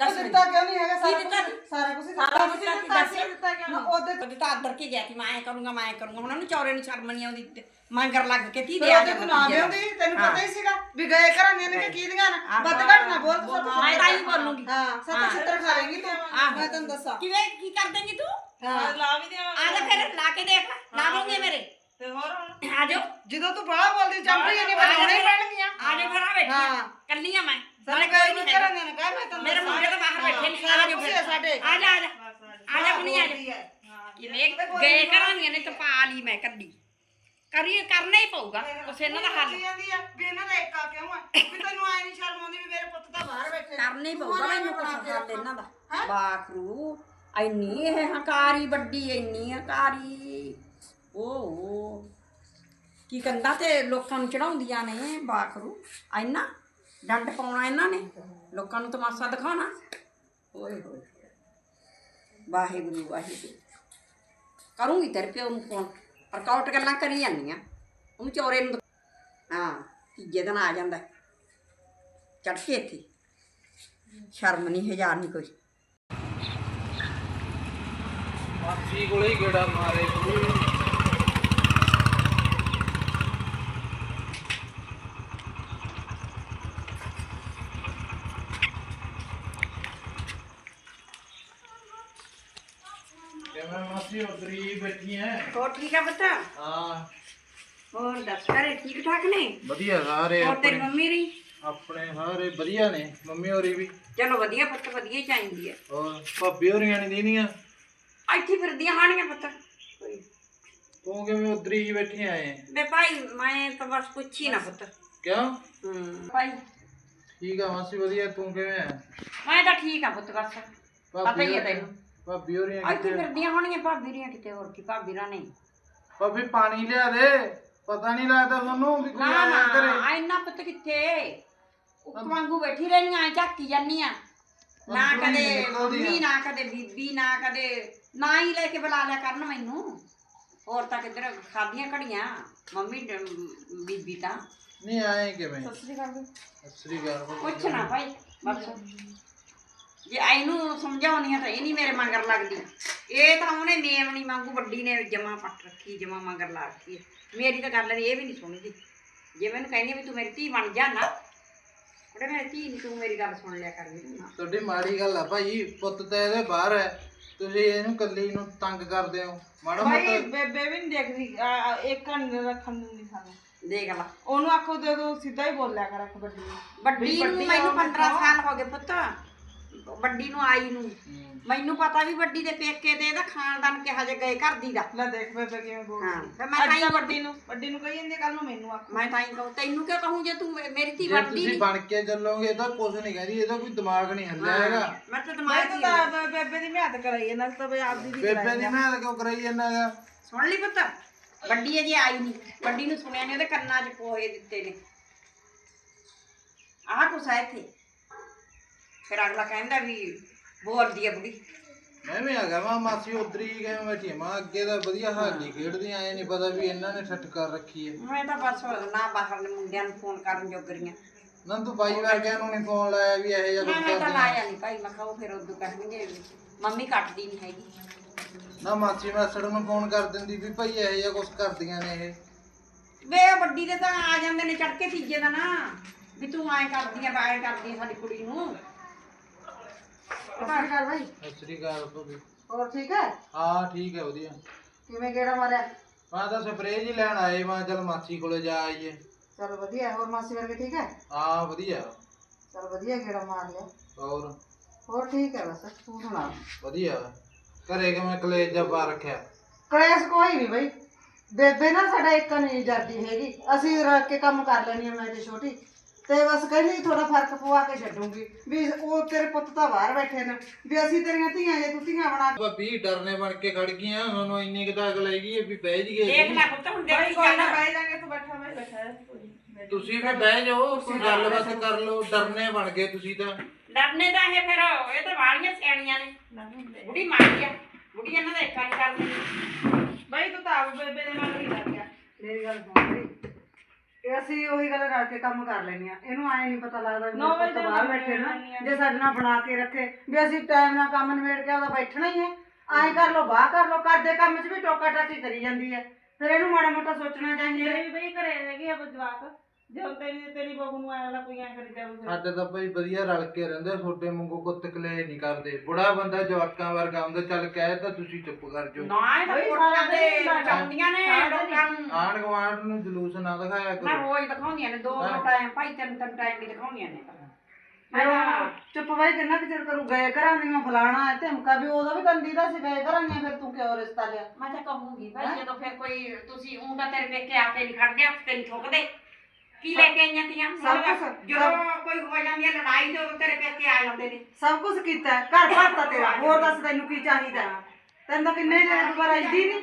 ਦੱਸ ਮੈਨੂੰ। ਦਿੱਤਾ ਕਿਉਂ ਨਹੀਂ ਹੈਗਾ? ਸਾਰਾ ਕੀ ਦਿੱਤਾ ਸਾਰਾ ਕੁਝ ਸਾਰਾ ਕੁਝ ਦਿੱਤਾ ਸੀ। ਦਿੱਤਾ ਕਿਉਂ? ਨਾ ਉਹਦੇ ਉਹਦੇ ਤਾਂ ਅੰਦਰ ਕੇ ਗਿਆ ਸੀ ਮੈਂ ਐ ਕਰੂੰਗਾ ਮੈਂ ਐ ਕਰੂੰਗਾ। ਹੁਣ ਉਹਨੂੰ ਚੌਰੇ ਨੂੰ ਸ਼ਰਮ ਨਹੀਂ ਆਉਂਦੀ ਤੇ ਮੰਗਰ ਲੱਗ ਕੇ ਤੀ ਦੇ ਆ ਉਹਦੇ ਤੂੰ ਨਾ ਵਿਆਉਂਦੀ ਤੈਨੂੰ। ਪਤਾ ਹੀ ਸੀਗਾ ਵੀ ਗਏ ਘਰਾਂ ਨੇ ਕੀ ਦੀਆਂ ਨਾ। ਹਾਂ। ਵੱਧ ਘੱਟ ਨਾ ਬੋਲ ਤੂੰ ਸੱਤ ਮੈਂ ਤਾਂ ਹੀ ਬੋਲੂੰਗੀ। ਹਾਂ ਸੱਤ ਛਿੱਤਰ ਖਾ ਲੇਂਗੀ ਤੂੰ। ਆਹੋ। ਮੈਂ ਤੈਨੂੰ ਦੱਸਾਂ। ਕਿਵੇਂ ਕੀ ਕਰ ਦੇਂਗੀ ਤੂੰ? ਹਾਂ। ਲਾ ਵੀ ਦਿਆਂ ਆ ਜਾ ਫਿਰ ਲਾ ਕੇ ਦੇਖ। ਲਾ ਦੋਗੇ ਮੇਰੇ। ਤੇ ਹੋਰ ਹੁਣ? ਆ ਜਦੋਂ ਤੂੰ ਬਾਹਰ ਬੋਲਦੀ ਚੰਪੜੀ ਨਹੀਂ ਆ ਜਾ ਬਣਾਉਣੇ। ਪੈਣਗੀਆਂ। ਆ ਜਾ ਫਿਰ ਆ ਬੈਠੀ ਹਾਂ। ਕੱਲੀ ਆ ਮੈਂ। ਸਾਡੇ ਨਾਲੇ ਕੋਈ ਕੋਈ ਨਹੀਂ ਨਹੀਂ ਘਰਾਂ ਦੀਆਂ ਨੇ ਕਹਿ ਮੈਂ ਤੈਨੂੰ ਮੇਰੇ। ਮੁੰਡੇ ਤਾਂ ਬਾਹਰ ਬੈਠੇ ਨੇ ਸਾਰਾ ਆ ਜਾ ਕੁਛ ਫਿਰ। ਹੈ ਸਾਡੇ। ਆ ਜਾ ਆ ਜਾ। ਆ ਜਾ ਕੁਣੀ ਆ ਜਾ। ਹੈ। ਕਿਵੇਂ ਗਏ ਕਰਾਂਗੀਆਂ ਨੇ ਤਾਂ ਪਾ ਲਈ ਮੈਂ ਕੱਲੀ। ਕਰੀਏ ਕਰਨਾ ਹੀ ਪਊਗਾ। ਕੁਛ ਇਹਨਾਂ ਦਾ ਹੱਲ। ਜਾਂਦੀ ਆ ਵੀ ਇਹਨਾਂ ਦਾ ਏਕਾ ਕਿਉਂ ਆ? ਵੀ ਤੈਨੂੰ ਆਏ ਨਹੀਂ ਸ਼ਰਮ ਆਉਂਦੀ ਵੀ ਮੇਰੇ ਪੁੱਤ ਤਾਂ ਬਾਹਰ ਬੈਠੇ ਨੇ। ਕਰਨਾ ਹੀ ਤੂੰ ਪਊਗਾ ਉਹਨਾਂ ਮੈਨੂੰ ਨੂੰ ਬਣਾ ਕੁਛ ਕੇ ਹੱਲ। ਇਹਨਾਂ ਦਾ। ਹੈਂ? ਬਾਖਰੂ ਇੰਨੀ ਇਹ ਹੰਕਾਰੀ ਵੱਡੀ ਇੰਨੀ ਹੰਕਾਰੀ। ਓ ਕੀ ਕੰਦਾ ਤੇ ਲੋਕਾਂ ਨੂੰ ਚੜਾਉਂਦੀਆਂ ਨੇ, ਬਾਖਰੂ। ਇੰਨਾ ਡੰਡ ਪਾਉਣਾ ਇਹਨਾਂ ਨੇ, ਲੋਕਾਂ ਨੂੰ ਤਮਾਸ਼ਾ ਦਿਖਾਉਣਾ। ਓਏ ਹੋਏ। ਵਾਹਿਗੁਰੂ ਵਾਹਿਗੁਰੂ। ਕਰੂੰਗੀ ਤੇਰੇ ਪਿਓ ਨੂੰ ਫੋਨ। ਰਕਾਊਟ ਗੱਲਾਂ ਕਰੀ ਜਾਂਦੀਆਂ। ਉਹਨੂੰ ਚੋਰੇ ਨੂੰ ਹਾਂ, ਤੀਜੇ ਦਿਨ ਆ ਜਾਂਦਾ। ਚੜ ਕੇ ਇੱਥੇ। ਸ਼ਰਮ ਨਹੀਂ, ਹਜ਼ਾਰ ਨਹੀਂ ਕੋਈ। ਮਾਸੀ ਕੋਲੇ ਹੀ ਗੇੜਾ ਮਾਰੇ। ਕਿਵੇਂ ਮਾਸੀ ਉਧਰੀ ਬੈਠੀ ਐ। ਹੋਰ ਠੀਕ ਆ ਬੱਤਾ ਹਾਂ। ਹੋਰ ਦੱਸ ਘਰੇ ਠੀਕ ਠਾਕ ਨੇ? ਵਧੀਆ ਸਾਰੇ ਹੋਰ ਤੇਰੀ ਮੰਮੀ ਰਹੀ ਆਪਣੇ ਸਾਰੇ ਵਧੀਆ ਨੇ ਮੰਮੀ ਹੋਰੀ ਵੀ। ਚਲੋ ਵਧੀਆ ਪੁੱਤ ਵਧੀਆ ਹੀ ਚਾਹੀਦੀ ਹੈ ਹੋਰ ਭਾਬੀ ਹੋਰੀਆਂ ਨਹੀਂ ਦੀਦੀਆਂ? ਇੱਥੇ ਫਿਰਦੀਆਂ ਹਾਣੀਆਂ ਪੁੱਤ। ਤੂੰ ਕਿਵੇਂ ਉਧਰੀ ਹੀ ਬੈਠੀ ਆਏ ਬੇ ਭਾਈ ਮੈਂ ਤਾਂ ਬਸ ਪੁੱਛੀ ਨਾ ਪੁੱਤ। ਕਿਉਂ? ਹੂੰ। ਭਾਈ। ਠੀਕ ਆ ਮਾਸੀ ਵਧੀਆ ਤੂੰ ਕਿਵੇਂ ਆ ਮੈਂ ਤਾਂ ਠੀਕ ਆ ਪੁੱਤ ਬਸ। ਪਤਾ ਹੀ ਹੈ ਹੋਰੀ- ਤੈਨੂੰ। ਭਾਬੀ ਹੋਰੀਆਂ ਇੱਥੇ ਕਿਤੇ ਫਿਰਦੀਆਂ ਹੋਣਗੀਆਂ ਭਾਬੀ ਰੀਆਂ ਕਿਤੇ ਹੋਰ ਕੀ ਭਾਬੀ ਰਾਂ ਨੇ। ਭਾਬੀ ਪਾਣੀ ਲਿਆ ਦੇ ਪਤਾ ਨਹੀਂ ਲੱਗਦਾ ਤੁਹਾਨੂੰ ਵੀ ਕੋਈ ਨਾ ਆਇਆ ਨਾ ਕਰੇ ਆ ਇੰਨਾ ਪੁੱਤ ਕਿੱਥੇ? ਉੱਕ ਵਾਂਗੂ ਬੈਠੀ ਰਹਿਣੀਆਂ ਐ ਝਾਕੀ ਜਾਂਦੀਆਂ ਨਾ ਅੰਦਰੋਂ ਹੀ ਕਦੇ। ਮੰਮੀ ਨਾ ਕਦੇ ਬੀਬੀ ਨਾ ਕਦੇ ਨਾ ਹੀ ਲੈ ਕੇ ਬੁਲਾ ਲਿਆ ਕਰਨ ਮੈਨੂੰ। ਹੋਰ ਤਾਂ ਕਿੱਧਰ ਖਾਦੀਆਂ ਘੜੀਆਂ? ਮੰਮੀ ਡ- ਬੀਬੀ ਤਾਂ। ਨਹੀਂ ਆਏ ਕਿਵੇਂ? ਸਸਰੀ ਕਰ ਅਸਰੀ ਗੱਲ ਕੁਛ ਨਾ ਭਾਈ। ਬਸ। ਜੇ ਇਹਨੂੰ ਸਮਝਾਉਣੀ ਆ ਤਾਂ ਇਹ ਨਹੀਂ ਮੇਰੇ ਮਗਰ ਲੱਗਦੀ। ਇਹ ਤਾਂ ਉਹਨੇ ਮੇਵਣੀ ਵਾਂਗੂ ਵੱਡੀ ਨੇ ਜਮਾ ਪੱਟ ਰੱਖੀ ਜਮਾ ਮਗਰ ਲਾ ਰੱਖੀ ਹੈ। ਮੇਰੀ ਤਾਂ ਗੱਲ ਇਹ ਵੀ ਨਹੀਂ ਸੁਣਦੀ। ਜੇ ਮੈਨੂੰ ਕਹਿੰਦੀ ਵੀ ਤੂੰ ਮੇਰੀ ਧੀ ਬਣ ਜਾ ਨਾ ਉਹਦੇ ਮੇਰੀ ਧੀ ਨਹੀਂ ਤੂੰ ਮੇਰੀ ਗੱਲ ਸੁਣ ਲਿਆ ਕਰ ਵੀ ਨਾ ਤੁਹਾਡੀ ਮਾੜੀ ਗੱਲ ਆ ਭਾਈ ਪੁੱਤ ਤਾਂ ਇਹਦੇ ਬਾਹਰ ਹੈ। ਤੁਸੀਂ ਇਹਨੂੰ ਕੱਲੀ ਨੂੰ ਤੰਗ ਕਰਦੇ ਹੋ। ਮਾੜਾ ਭਾਈ ਮੋਟਾ ਬੇਬੇ ਵੀ ਨਹੀਂ ਦੇਖਦੀ। ਆ, ਆ, ਇੱਕ ਘੰਟੇ ਰੱਖਣ ਨੂੰ ਨਹੀਂ ਸਾਨੂੰ। ਦੇਖ ਲਾ। ਉਹਨੂੰ ਆਖੋ ਤੇ ਤੂੰ ਸਿੱਧਾ ਹੀ ਬੋਲਿਆ ਕਰ ਆਖ ਵੱਡੀ ਨੂੰ। ਵੱਡੀ ਨੂੰ ਮੈਨੂੰ ਆ, 15 ਸਾਲ ਹੋ ਗਏ ਪੁੱਤ। ਵੱਡੀ ਨੂੰ ਆਈ ਨੂੰ। ਹੂੰ। ਮੈਨੂੰ ਪਤਾ ਵੀ ਵੱਡੀ ਦੇ ਪੇਕੇ ਤੇ ਇਹਦਾ ਖਾਨਦਾਨ ਕਿਹਾ ਜੇ ਗਏ ਘਰ ਦੀ ਦਾ। ਲੈ ਦੇਖ ਬੇਬੇ ਕਿਵੇਂ ਬੋਲਦੀ। ਹਾਂ ਫਿਰ ਮੈਂ ਅੱਜ ਤਾਂ ਹੀ ਵੱਡੀ ਨੂੰ ਵੱਡੀ ਨੂੰ ਕਹੀ ਜਾਂਦੀ ਕੱਲ ਨੂੰ ਮੈਨੂੰ ਆਖੋ। ਮੈਂ ਤਾਂ ਹੀ ਕਹੂੰ ਤੈਨੂੰ ਕਿਉਂ ਕਹੂੰ ਜੇ ਤੂੰ ਮੇ- ਮੇਰੀ ਧੀ ਜੇ ਵੱਡੀ ਤੁਸੀਂ ਨਹੀਂ ਬਣ ਕੇ ਚੱਲੋਗੇ ਤਾਂ ਕੁਝ ਨਹੀਂ ਕਹਿੰਦੀ ਇਹਦਾ ਕੋਈ ਦਿਮਾਗ ਨਹੀਂ ਹੱਲਿਆ ਹੈਗਾ। ਮੈਂ ਤਾਂ ਮੈਂ ਦਿਮਾਗ ਦੀ ਤਾਂ ਬੇ- ਬੇਬੇ ਦੀ ਮਿਹਨਤ ਕਰਾਈ ਹੈ ਨਾਲ ਤਾਂ ਬਈ ਆਪਦੀ ਦੀ ਬੇਬੇ ਕਰਾਈ ਦੀ ਆ। ਮੈਂ ਕਿਉਂ ਕਰਾਈ ਜਾਂਦਾ ਹੈਗਾ ਸੁਣ ਲਈ ਪੁੱਤ ਵੱਡੀ ਅਜੇ ਆਈ ਨਹੀਂ ਵੱਡੀ ਨੂੰ ਸੁਣਿਆ ਨਹੀਂ ਉਹਦੇ ਕੰਨਾਂ 'ਚ ਪੋਹੇ ਦਿੱਤੇ ਨੇ। ਆਹ ਕੁਛ ਆ ਇੱਥੇ। ਫਿਰ ਅਗਲਾ ਕਹਿੰਦਾ ਵੀ ਬੋਲਦੀ ਆ ਬੁੜੀ ਮੈਂ ਵੀ ਆ ਗਿਆ ਮੈਂ ਮਾਸੀ ਉਧਰ ਹੀ ਗਏ ਬੈਠੀ ਮਾਂ ਅੱਗੇ ਤਾਂ ਵਧੀਆ ਹਾਲੀ ਖੇਡਦੀਆਂ ਐ ਨਹੀਂ ਪਤਾ ਵੀ ਇਹਨਾਂ ਨੇ ਠੱਠ ਕਰ ਰੱਖੀ ਹੈ ਮੈਂ ਤਾਂ ਬਸ ਨਾ ਬਾਹਰ ਦੇ ਮੁੰਡਿਆਂ ਨੂੰ ਫੋਨ ਕਰਨ ਜੋਗਰੀਆਂ ਨਾ ਤੂੰ ਬਾਈ ਵਰਗਿਆਂ ਨੂੰ ਨਹੀਂ ਫੋਨ ਲਾਇਆ ਵੀ ਇਹ ਜਿਹਾ ਕੁਝ ਮੈਂ ਤਾਂ ਲਾਇਆ ਨਹੀਂ ਭਾਈ ਮੈਂ ਖਾਓ ਫਿਰ ਉਦੋਂ ਕਹਿਣਗੇ ਮੰਮੀ ਕੱਟਦੀ ਨਹੀਂ ਹੈਗੀ। ਨਾ ਮਾਸੀ ਮਾਸੜ ਨੂੰ ਫੋਨ ਕਰ ਦਿੰਦੀ ਵੀ ਭਾਈ ਇਹ ਜਿਹਾ ਕੁਝ ਕਰਦੀਆਂ ਨੇ ਇਹ। ਵੇ ਉਹ ਵੱਡੀ ਦੇ ਤਾਂ ਆ ਜਾਂਦੇ ਨੇ ਚੜ ਕੇ ਤੀਜੇ ਦਾ ਨਾ। ਵੀ ਤੂੰ ਐਂ ਕਰਦੀ ਆ ਬਾਏ ਕਰਦੀ ਆ ਸਾਡੀ ਕੁੜੀ ਨੂੰ। ਸਤਿ ਕਰ ਭਾਈ। ਸਤਿ ਸ੍ਰੀ ਅਕਾਲ ਭਾਬੀ ਹੋਰ ਠੀਕ ਹੈ? ਹਾਂ ਠੀਕ ਹੈ ਵਧੀਆ। ਕਿਵੇਂ ਗੇੜਾ ਮਾਰਿਆ? ਮੈਂ ਤਾਂ ਸਪਰੇਅ ਜੀ ਲੈਣ ਆਏ ਮੈਂ ਚਲ ਮਾਸੀ ਕੋਲੇ ਜਾ ਆਈਏ। ਚਲ ਵਧੀਆ ਹੋਰ ਮਾਸੀ ਵਰਗੇ ਠੀਕ ਹੈ? ਹਾਂ ਵਧੀਆ। ਚਲ ਵਧੀਆ ਗੇੜਾ ਮਾਰ ਲਿਆ। ਹੋਰ? ਹੋਰ ਠੀਕ ਹੈ ਬਸ ਤੂੰ ਸੁਣਾ। ਵਧੀਆ। ਘਰੇ ਕਿ ਮੈਂ ਕਲੇਜ ਜਾ ਪਾ ਰੱਖਿਆ? ਕਲੇਸ਼ ਕੋਈ ਨਹੀਂ ਬਈ। ਬੇਬੇ ਨਾ ਸਾਡਾ ਇੱਕ ਨਹੀਂ ਜਾਂਦੀ ਹੈਗੀ। ਅਸੀਂ ਰਲ ਕੇ ਕੰਮ ਕਰ ਲੈਣੀ ਆ ਮੈਂ ਤੇ ਛੋਟੀ। ਤੇ ਬਸ ਕਹਿੰਦੀ ਥੋੜਾ ਫ਼ਰਕ ਪਵਾ ਕੇ ਛੱਡੂਗੀ। ਵੀ ਉਹ ਤੇਰੇ ਪੁੱਤ ਤਾਂ ਬਾਹਰ ਬੈਠੇ ਨੇ। ਵੀ ਅਸੀਂ ਤੇਰੀਆਂ ਧੀਆਂ ਜੇ ਤੂੰ ਧੀਆਂ ਬਣਾ ਭਾਬੀ ਡਰਨੇ ਬਣ ਕੇ ਖੜ ਗਈਆਂ ਸਾਨੂੰ ਇੰਨੀ ਕੁ ਤੱਕ ਲੈ ਗਈ ਵੀ ਬਹਿ ਜੀਏ ਦੇਖ ਲੈ ਪੁੱਤ ਹੁਣ ਦੇਖੀ ਕੋਈ ਨਾ ਬਹਿ ਜਾਗੇ ਤੂੰ ਬੈਠਾ ਮੈਂ ਬੈਠਾ। ਤੁਸੀਂ ਵੀ ਬਹਿ ਜਾਓ ਕੋਈ ਗੱਲਬਾਤ ਕਰ ਲਓ ਡਰਨੇ ਬਣ ਗਏ ਤੁਸੀਂ ਤਾਂ। ਡਰਨੇ ਦਾ ਇਹ ਫਿਰ ਇਹ ਤਾਂ ਵਾਲੀਆਂ ਸਿਆਣੀਆਂ ਨੇ। ਬੁੜੀ ਮਾਰੀ ਆ ਬੁੜੀ ਇਹਨਾਂ ਦਾ ਇੱਕਾ ਨਹੀਂ ਕਰਦੀ ਭਾਈ ਤੂੰ ਤਾਂ ਆਪ ਬੇਬੇ ਦੇ ਨਾਲ ਹੀ ਲੱਗ ਗਿਆ। ਮੇਰੀ ਗੱਲ ਸੁਣ ਬਈ। ਇਹ ਅਸੀਂ ਉਹੀ ਗੱਲ ਰਲ ਕੇ ਕੰਮ ਕਰ ਲੈਣੀ ਆ ਇਹਨੂੰ ਆਏ ਨਹੀਂ ਪਤਾ ਲੱਗਦਾ ਵੀ ਨੌ ਮੇਰੇ ਵਜੇ ਪੁੱਤ ਬਾਹਰ ਬੈਠੇ ਨਾ। ਆ। ਜੇ ਸਾਡੇ ਨਾਲ ਬਣਾ ਕੇ ਰੱਖੇ। ਵੀ ਅਸੀਂ ਟਾਈਮ ਨਾਲ ਕੰਮ ਨਿਬੇੜ ਕੇ ਉਹਦਾ ਬੈਠਣਾ ਹੀ ਹੈ। ਐਂ ਕਰ ਲੋ ਬਾਹਰ ਕਰ ਲੋ ਕਰਦੇ ਕੰਮ 'ਚ ਵੀ ਟੋਕਾ ਟਾਕੀ ਕਰੀ ਜਾਂਦੀ ਹੈ। ਫਿਰ ਇਹਨੂੰ ਮਾੜਾ ਮੋਟਾ ਸੋਚਣਾ ਚਾਹੀਦਾ ਜਿਹੜੇ ਵੀ ਬਈ ਘਰੇ ਹੈਗੇ ਆ ਜਵਾਕ। ਜੇ ਹੁਣ ਤੇਰੀ ਤੇਰੀ ਬਹੂ ਨੂੰ ਆਇਆ ਕੋਈ ਐ ਕਰੀ ਜਾਵੇ ਸਾਡੇ ਤਾਂ ਭਾਈ ਵਧੀਆ ਰਲ ਕੇ ਰਹਿੰਦੇ ਛੋਟੇ ਵਾਂਗੂ ਕੁੱਤ ਕਲੇ ਨਹੀਂ ਕਰਦੇ। ਬੁੜਾ ਬੰਦਾ ਜਵਾਕਾਂ ਵਰਗਾ ਹੁੰਦਾ ਚੱਲ ਕਹਿ ਤਾਂ ਤੁਸੀਂ ਚੁੱਪ ਕਰ ਜਾਓ। ਨਾ ਇਹ ਤਾਂ ਬਈ ਕੋਟਾਂ ਸਾਰਾ ਦੇ ਦਿਨ ਹੀ ਲਗਾਉਂਦੀਆਂ ਨੇ ਸਾਰਾ ਦਿਨ। ਹੀ। ਲੋਕਾਂ ਨੂੰ। ਆਂਢ ਗੁਆਂਢ ਨੂੰ ਜਲੂਸ ਨਾ ਦਿਖਾਇਆ ਨਾ ਕਰੋ। ਰੋਜ਼ ਦਿਖਾਉਂਦੀਆਂ ਨੇ ਦੋ ਦੋ ਹਾਂ। ਟਾਈਮ ਭਾਈ ਤਿੰਨ ਤਿੰਨ ਟਾਈਮ ਵੀ ਦਿਖਾਉਂਦੀਆਂ ਨੇ। ਉਹ ਚੁੱਪ ਬਾਈ ਕਿੰਨਾ ਕੁ ਚਿਰ ਕਰੂ? ਗਏ ਘਰਾਂ ਦੀਆਂ ਫਲਾਣਾ ਹੈ ਧਮਕਾ ਵੀ ਉਹਦਾ ਵੀ ਤੰਦੀ ਦਾ ਸੀ ਗਏ ਘਰਾਂ ਦੀਆਂ ਫਿਰ ਤੂੰ ਕਿਉਂ ਰਿਸ਼ਤਾ ਲਿਆ? ਮੈਂ ਤਾਂ ਕਹੂੰਗੀ ਭਾਈ ਜਦੋਂ ਫਿਰ ਕੋਈ ਤੁਸੀਂ ਊਂ ਤਾਂ ਤੇਰੇ ਵੇਖ ਕੇ ਆ ਕੇ ਨਹੀਂ ਖੜਦੇ ਹੱਥ ਤੇ ਨਹੀਂ ਠੋਕਦੇ ਕੀ ਲੈ ਕੇ ਆਈਆਂ ਤੀਆਂ? ਸਭ ਕੁਛ- ਜਦੋਂ ਕੋਈ ਹੋ ਜਾਂਦੀ ਹੈ ਲੜਾਈ ਤੇ ਉਦੋਂ ਤੇਰੇ ਵੇਖ ਕੇ ਆ ਜਾਂਦੇ ਨੇ। ਸਭ ਕੁਝ ਕੀਤਾ ਹੈ, ਘਰ ਭਰਤਾ ਤੇਰਾ। ਹੋਰ ਦੱਸ ਤੈਨੂੰ ਕੀ ਚਾਹੀਦਾ ਤੈਨੂੰ ਤਾਂ ਕਿੰਨੇ ਜਿਹੜੇ ਦੁਬਾਰਾ ਇੱਦੀ ਨਹੀਂ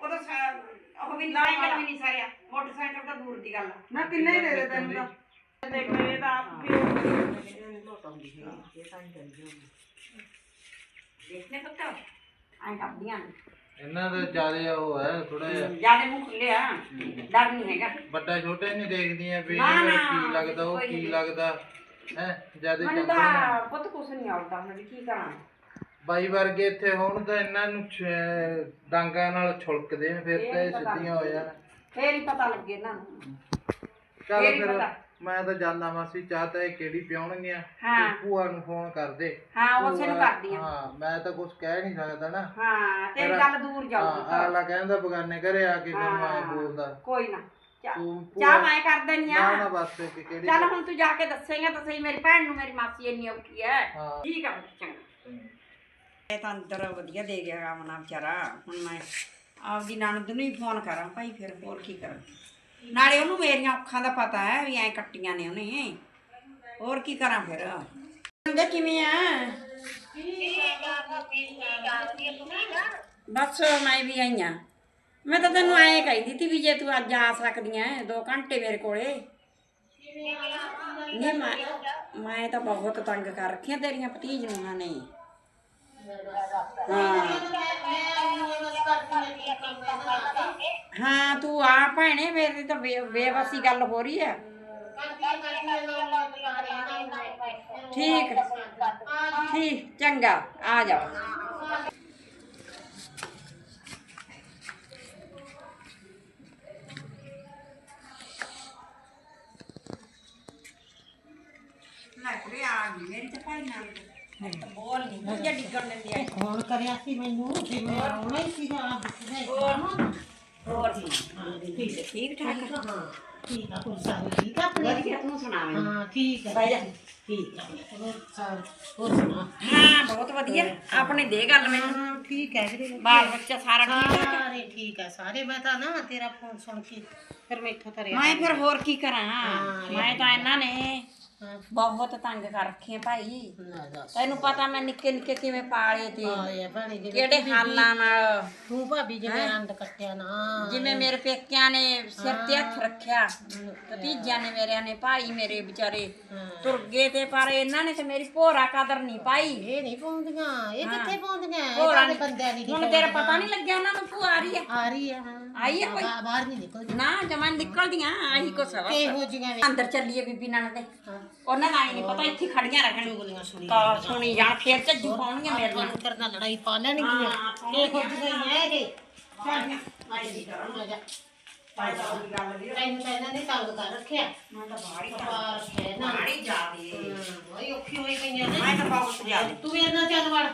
ਉਦੋਂ ਸ- ਉਹ ਵੀ ਨਹੀਂ ਵੀ ਨਹੀਂ ਸਾਰਿਆ। ਮੋਟਰਸਾਈਕਲ ਤਾਂ ਦੂਰ ਦੀ ਗੱਲ ਆ। ਨਾ ਕਿੰਨੇ ਹੀ ਦੇ ਦੇ ਤੈਨੂੰ ਤਾਂ? ਦੇਖ ਇਹ ਤਾਂ ਆਪ ਵੀ ਦੇਖਨੇ ਪੁੱਤ। ਐਂ ਕਰਦੀਆਂ ਨੇ। ਇਹਨਾਂ ਦਾ ਜ਼ਿਆਦਾ ਉਹ ਹੈ ਥੋੜਾ ਜਿਹਾ। ਜਿਆਦੇ ਮੂੰਹ ਖੁੱਲੇ ਆ। ਡਰ ਨਹੀਂ ਹੈਗਾ। ਵੱਡਾ ਛੋਟੇ ਨਹੀਂ ਦੇਖਦੀਆਂ ਵੀ ਨਾ, ਇਹਨੂੰ ਨਾ, ਕੀ ਲੱਗਦਾ ਉਹ ਕੋਈ ਕੀ ਨਹੀਂ। ਲੱਗਦਾ ਹੈ ਜ਼ਿਆਦਾ ਮੈਨੂੰ ਚੰਗਾ ਤਾਂ ਪੁੱਤ ਕੁਛ ਨਹੀਂ ਆਉਂਦਾ ਮੈਂ ਵੀ ਕੀ ਕਰਾਂ। ਬਾਈ ਵਰਗੇ ਇੱਥੇ ਹੋਣ ਤਾਂ ਇਹਨਾਂ ਨੂੰ ਛ- ਡਾਂਗਾਂ ਨਾਲ ਛੁਲਕਦੇ ਨੇ ਫਿਰ ਇਹ ਤਾਂ ਇਹ ਪਤਾ ਸਿੱਧੀਆਂ ਹੋ ਜਾਣ। ਫੇਰ ਹੀ ਪਤਾ ਲੱਗੇ ਇਹਨਾਂ ਨੂੰ। ਚੱਲ ਫਿਰ। ਪਤਾ। ਮੈਂ ਤਾਂ ਜਾਂਦਾ ਮਾਸੀ ਚਾਹ ਤਾਂ ਇਹ ਕਿਹੜੀ ਪਿਉਣਗੀਆਂ ਹਾਂ। ਤੇ ਭੂਆ ਨੂੰ ਫੋਨ ਕਰ ਦੇ। ਹਾਂ ਉਸੇ ਨੂੰ ਭੂਆ- ਕਰਦੀਆਂ ਹਾਂ ਮੈਂ ਤਾਂ ਕੁਝ ਕਹਿ ਨਹੀਂ ਸਕਦਾ ਨਾ। ਹਾਂ ਤੇਰੀ ਗੱਲ ਦੂਰ ਜਾਊਗੀ ਹਾਂ ਅਗਲਾ ਕਹਿੰਦਾ ਬਗਾਨੇ ਘਰੇ ਆ ਕੇ ਫਿਰ ਮੈਂ ਹਾਂ, ਬੋਲਦਾ। ਕੋਈ ਨਾ ਤੂੰ ਚਾਹ ਭੂਆ- ਮੈਂ ਕਰ ਦੇਣੀ ਆ। ਨਾ ਬਸ ਕਿ ਕਿਹੜੀ ਚੱਲ ਹੁਣ ਤੂੰ ਜਾ ਕੇ ਦੱਸੇਂਗਾ ਤਾਂ ਸਹੀ ਮੇਰੀ ਭੈਣ ਨੂੰ ਮੇਰੀ ਮਾਸੀ ਇੰਨੀ ਔਖੀ ਹੈ ਹਾਂ। ਠੀਕ ਆ ਚੰਗਾ। ਇਹ ਤਾਂ ਅੰਦਰ ਵਧੀਆ ਦੇ ਗਿਆ ਰਾਮਨਾ ਵਿਚਾਰਾ। ਹੁਣ ਮੈਂ ਆਪਦੀ ਨਣਦ ਨੂੰ ਹੀ ਫੋਨ ਕਰਾਂ ਭਾਈ ਫਿਰ ਹੋਰ ਕੀ ਕਰਾਂ। ਨਾਲੇ ਉਹਨੂੰ ਮੇਰੀਆਂ ਔਖਾਂ ਦਾ ਪਤਾ ਹੈ ਵੀ ਐ ਕੱਟੀਆਂ ਨੇ ਉਹਨੇ। ਹੋਰ ਕੀ ਕਰਾਂ ਫਿਰ? ਕਹਿੰਦੇ ਕਿਵੇਂ ਆ? ਬਸ ਮੈਂ ਵੀ ਆਈ ਆਂ। ਮੈਂ ਤਾਂ ਤੈਨੂੰ ਐਂ ਕਹਿੰਦੀ ਤੀ ਵੀ ਜੇ ਤੂੰ ਅੱਜ ਆ ਸਕਦੀ ਐ 2 ਘੰਟੇ ਮੇਰੇ ਕੋਲੇ। ਨਹੀਂ ਮੈਂ ਮੈਂ ਤਾਂ ਬਹੁਤ ਤੰਗ ਕਰ ਰੱਖੀਆਂ ਤੇਰੀਆਂ ਭਤੀਜ ਨੂੰਹਾਂ ਨੇ। ਹਾਂ। ਹਾਂ ਤੂੰ ਆ ਭੈਣੇ ਮੇਰੀ ਤਾਂ ਬੇ- ਬੇਵਸੀ ਗੱਲ ਹੋ ਰਹੀ ਹੈ ਠੀਕ ਠੀਕ ਚੰਗਾ ਆ ਜਾਓ ਲੈ ਕੁੜੇ ਆ ਗਈ ਮੇਰੀ ਤਾਂ ਭਾਈ ਨਾਲ ਮੈਂ ਤਾਂ ਬੋਲ ਨਹੀਂ ਮੁੰਡੇ ਡਿੱਗਣ ਦਿੰਦੀ ਐ ਫੋਨ ਕਰਿਆ ਸੀ ਮੈਨੂੰ ਤੇ ਮੈਂ ਆਉਣਾ ਹੀ ਸੀਗਾ ਆ ਬੁੱਕਨੇ ਹੋਰ। ਠੀਕ। ਠੀਕ ਠਾਕ ਹਾਂ ਠੀਕ ਆ ਕੋਈ ਸਾਰੇ ਠੀਕ ਆ ਆਪਣੇ? ਵਧੀਆ ਤੂੰ ਸੁਣਾ ਮੈਨੂੰ। ਹਾਂ ਠੀਕ ਬਹਿ ਹੈ ਜਾ। ਠੀਕ ਆ ਹੋਰ ਸਾਰੇ ਹੋਰ ਸੁਣਾ? ਹਾਂ ਬਹੁਤ ਵਧੀਆ। ਆਪਣੇ ਦੇ ਗੱਲ ਮੈਨੂੰ। ਹਾਂ ਠੀਕ ਹੈ ਵੀਰੇ ਬਾਲ ਬੱਚਾ ਸਾਰਾ ਠੀਕ? ਸਾਰੇ ਠੀਕ ਹੈ ਸਾਰੇ ਮੈਂ ਤਾਂ ਨਾ ਤੇਰਾ ਫੋਨ ਸੁਣ ਕੇ ਫਿਰ ਮੈਂ ਇੱਥੋਂ ਤਰਿਆ ਮੈਂ ਫਿਰ ਹੋਰ ਕੀ ਕਰਾਂ? ਮੈਂ ਤਾਂ ਇਹਨਾਂ ਨੇ ਬਹੁਤ ਤੰਗ ਕਰ ਰੱਖੀਆਂ ਭਾਈ। ਨਾ ਦੱਸ। ਤੈਨੂੰ ਪਤਾ ਮੈਂ ਨਿੱਕੇ ਨਿੱਕੇ ਕਿਵੇਂ ਪਾਲੇ ਤੇ। ਆਏ ਭੈਣੇ ਜਿਵੇਂ ਕਿਹੜੇ ਹਾਲਾਂ ਨਾਲ। ਤੂੰ ਭਾਬੀ ਜਿਵੇਂ ਰੰਦ ਕੱਟਿਆ ਨਾ। ਜਿਵੇਂ ਮੇਰੇ ਪੇਕਿਆਂ ਨੇ ਸਿਰ ਤੇ ਹੱਥ ਰੱਖਿਆ ਭਤੀਜਿਆਂ ਨੇ ਮੇਰਿਆਂ ਨੇ ਭਾਈ ਮੇਰੇ ਵਿਚਾਰੇ। ਹਾਂ। ਤੁਰ ਗਏ ਤੇ ਪਰ ਇਹਨਾਂ ਨੇ ਤੇ ਮੇਰੀ ਭੋਰਾ ਕਦਰ ਨਹੀਂ ਪਾਈ। ਇਹ ਨਹੀਂ ਪਾਉਂਦੀਆਂ ਇਹ ਕਿੱਥੇ ਪਾਉਂਦੀਆਂ? ਇਹ ਭੋਰਾ ਤਾਂ ਬੰਦਿਆਂ ਦੀ ਹੁਣ ਤੇਰਾ ਪਤਾ ਨਹੀਂ ਲੱਗਿਆ ਉਹਨਾਂ ਨੂੰ ਭੂਆ ਆ ਰਹੀ ਆ। ਆ ਰਹੀ ਆ ਹਾਂ। ਆਈ ਆ ਕੋਈ? ਬਾ- ਬਾਹਰ ਨਹੀਂ ਨਿਕਲਦੀ। ਨਾ ਜਮਾਂ ਨਿਕਲਦੀਆਂ ਆਹੀ ਕੋ ਸਵਾ ਕਿਹੋ ਜਿਹੀਆਂ ਵੇ ਅੰਦਰ ਚੱਲੀਏ ਬੀਬੀ ਨਾਲ ਤੇ। ਉਹਨਾਂ ਦਾ ਨਹੀਂ ਪਤਾ ਇੱਥੇ ਖੜੀਆਂ ਰੱਖਣ ਗੋਲੀਆਂ ਸੁਣੀ ਤਾਂ ਸੁਣੀ ਜਾਣ ਫੇਰ ਝੱਜੂ ਪਾਉਣਗੀਆਂ ਮੇਰੇ ਨਾਲ ਨੂੰ ਕਰਨਾ ਲੜਾਈ ਪਾ ਲੈਣਗੀਆਂ ਕਿਹੋ ਜਿਹੀਆਂ ਹੈ ਇਹ ਚੱਲ ਆਈ ਦੀ ਕਰਨ ਲੱਗਾ ਤੈਨੂੰ ਤਾਂ ਇਹਨਾਂ ਨੇ ਤੰਗ ਕਰ ਰੱਖਿਆ ਮੈਂ ਤਾਂ ਬਾਹਰ ਹੀ ਪਾ ਰੱਖਿਆ ਨਾ ਬਾਹਰ ਹੀ ਜਾਦੀ ਬੜੀ ਔਖੀ ਹੋਈ ਪਈਆਂ ਨੇ ਮੈਂ ਤਾਂ ਬਹੁਤ ਜ਼ਿਆਦਾ ਤੂੰ ਮੇਰੇ ਨਾਲ ਚੱਲ ਵੜ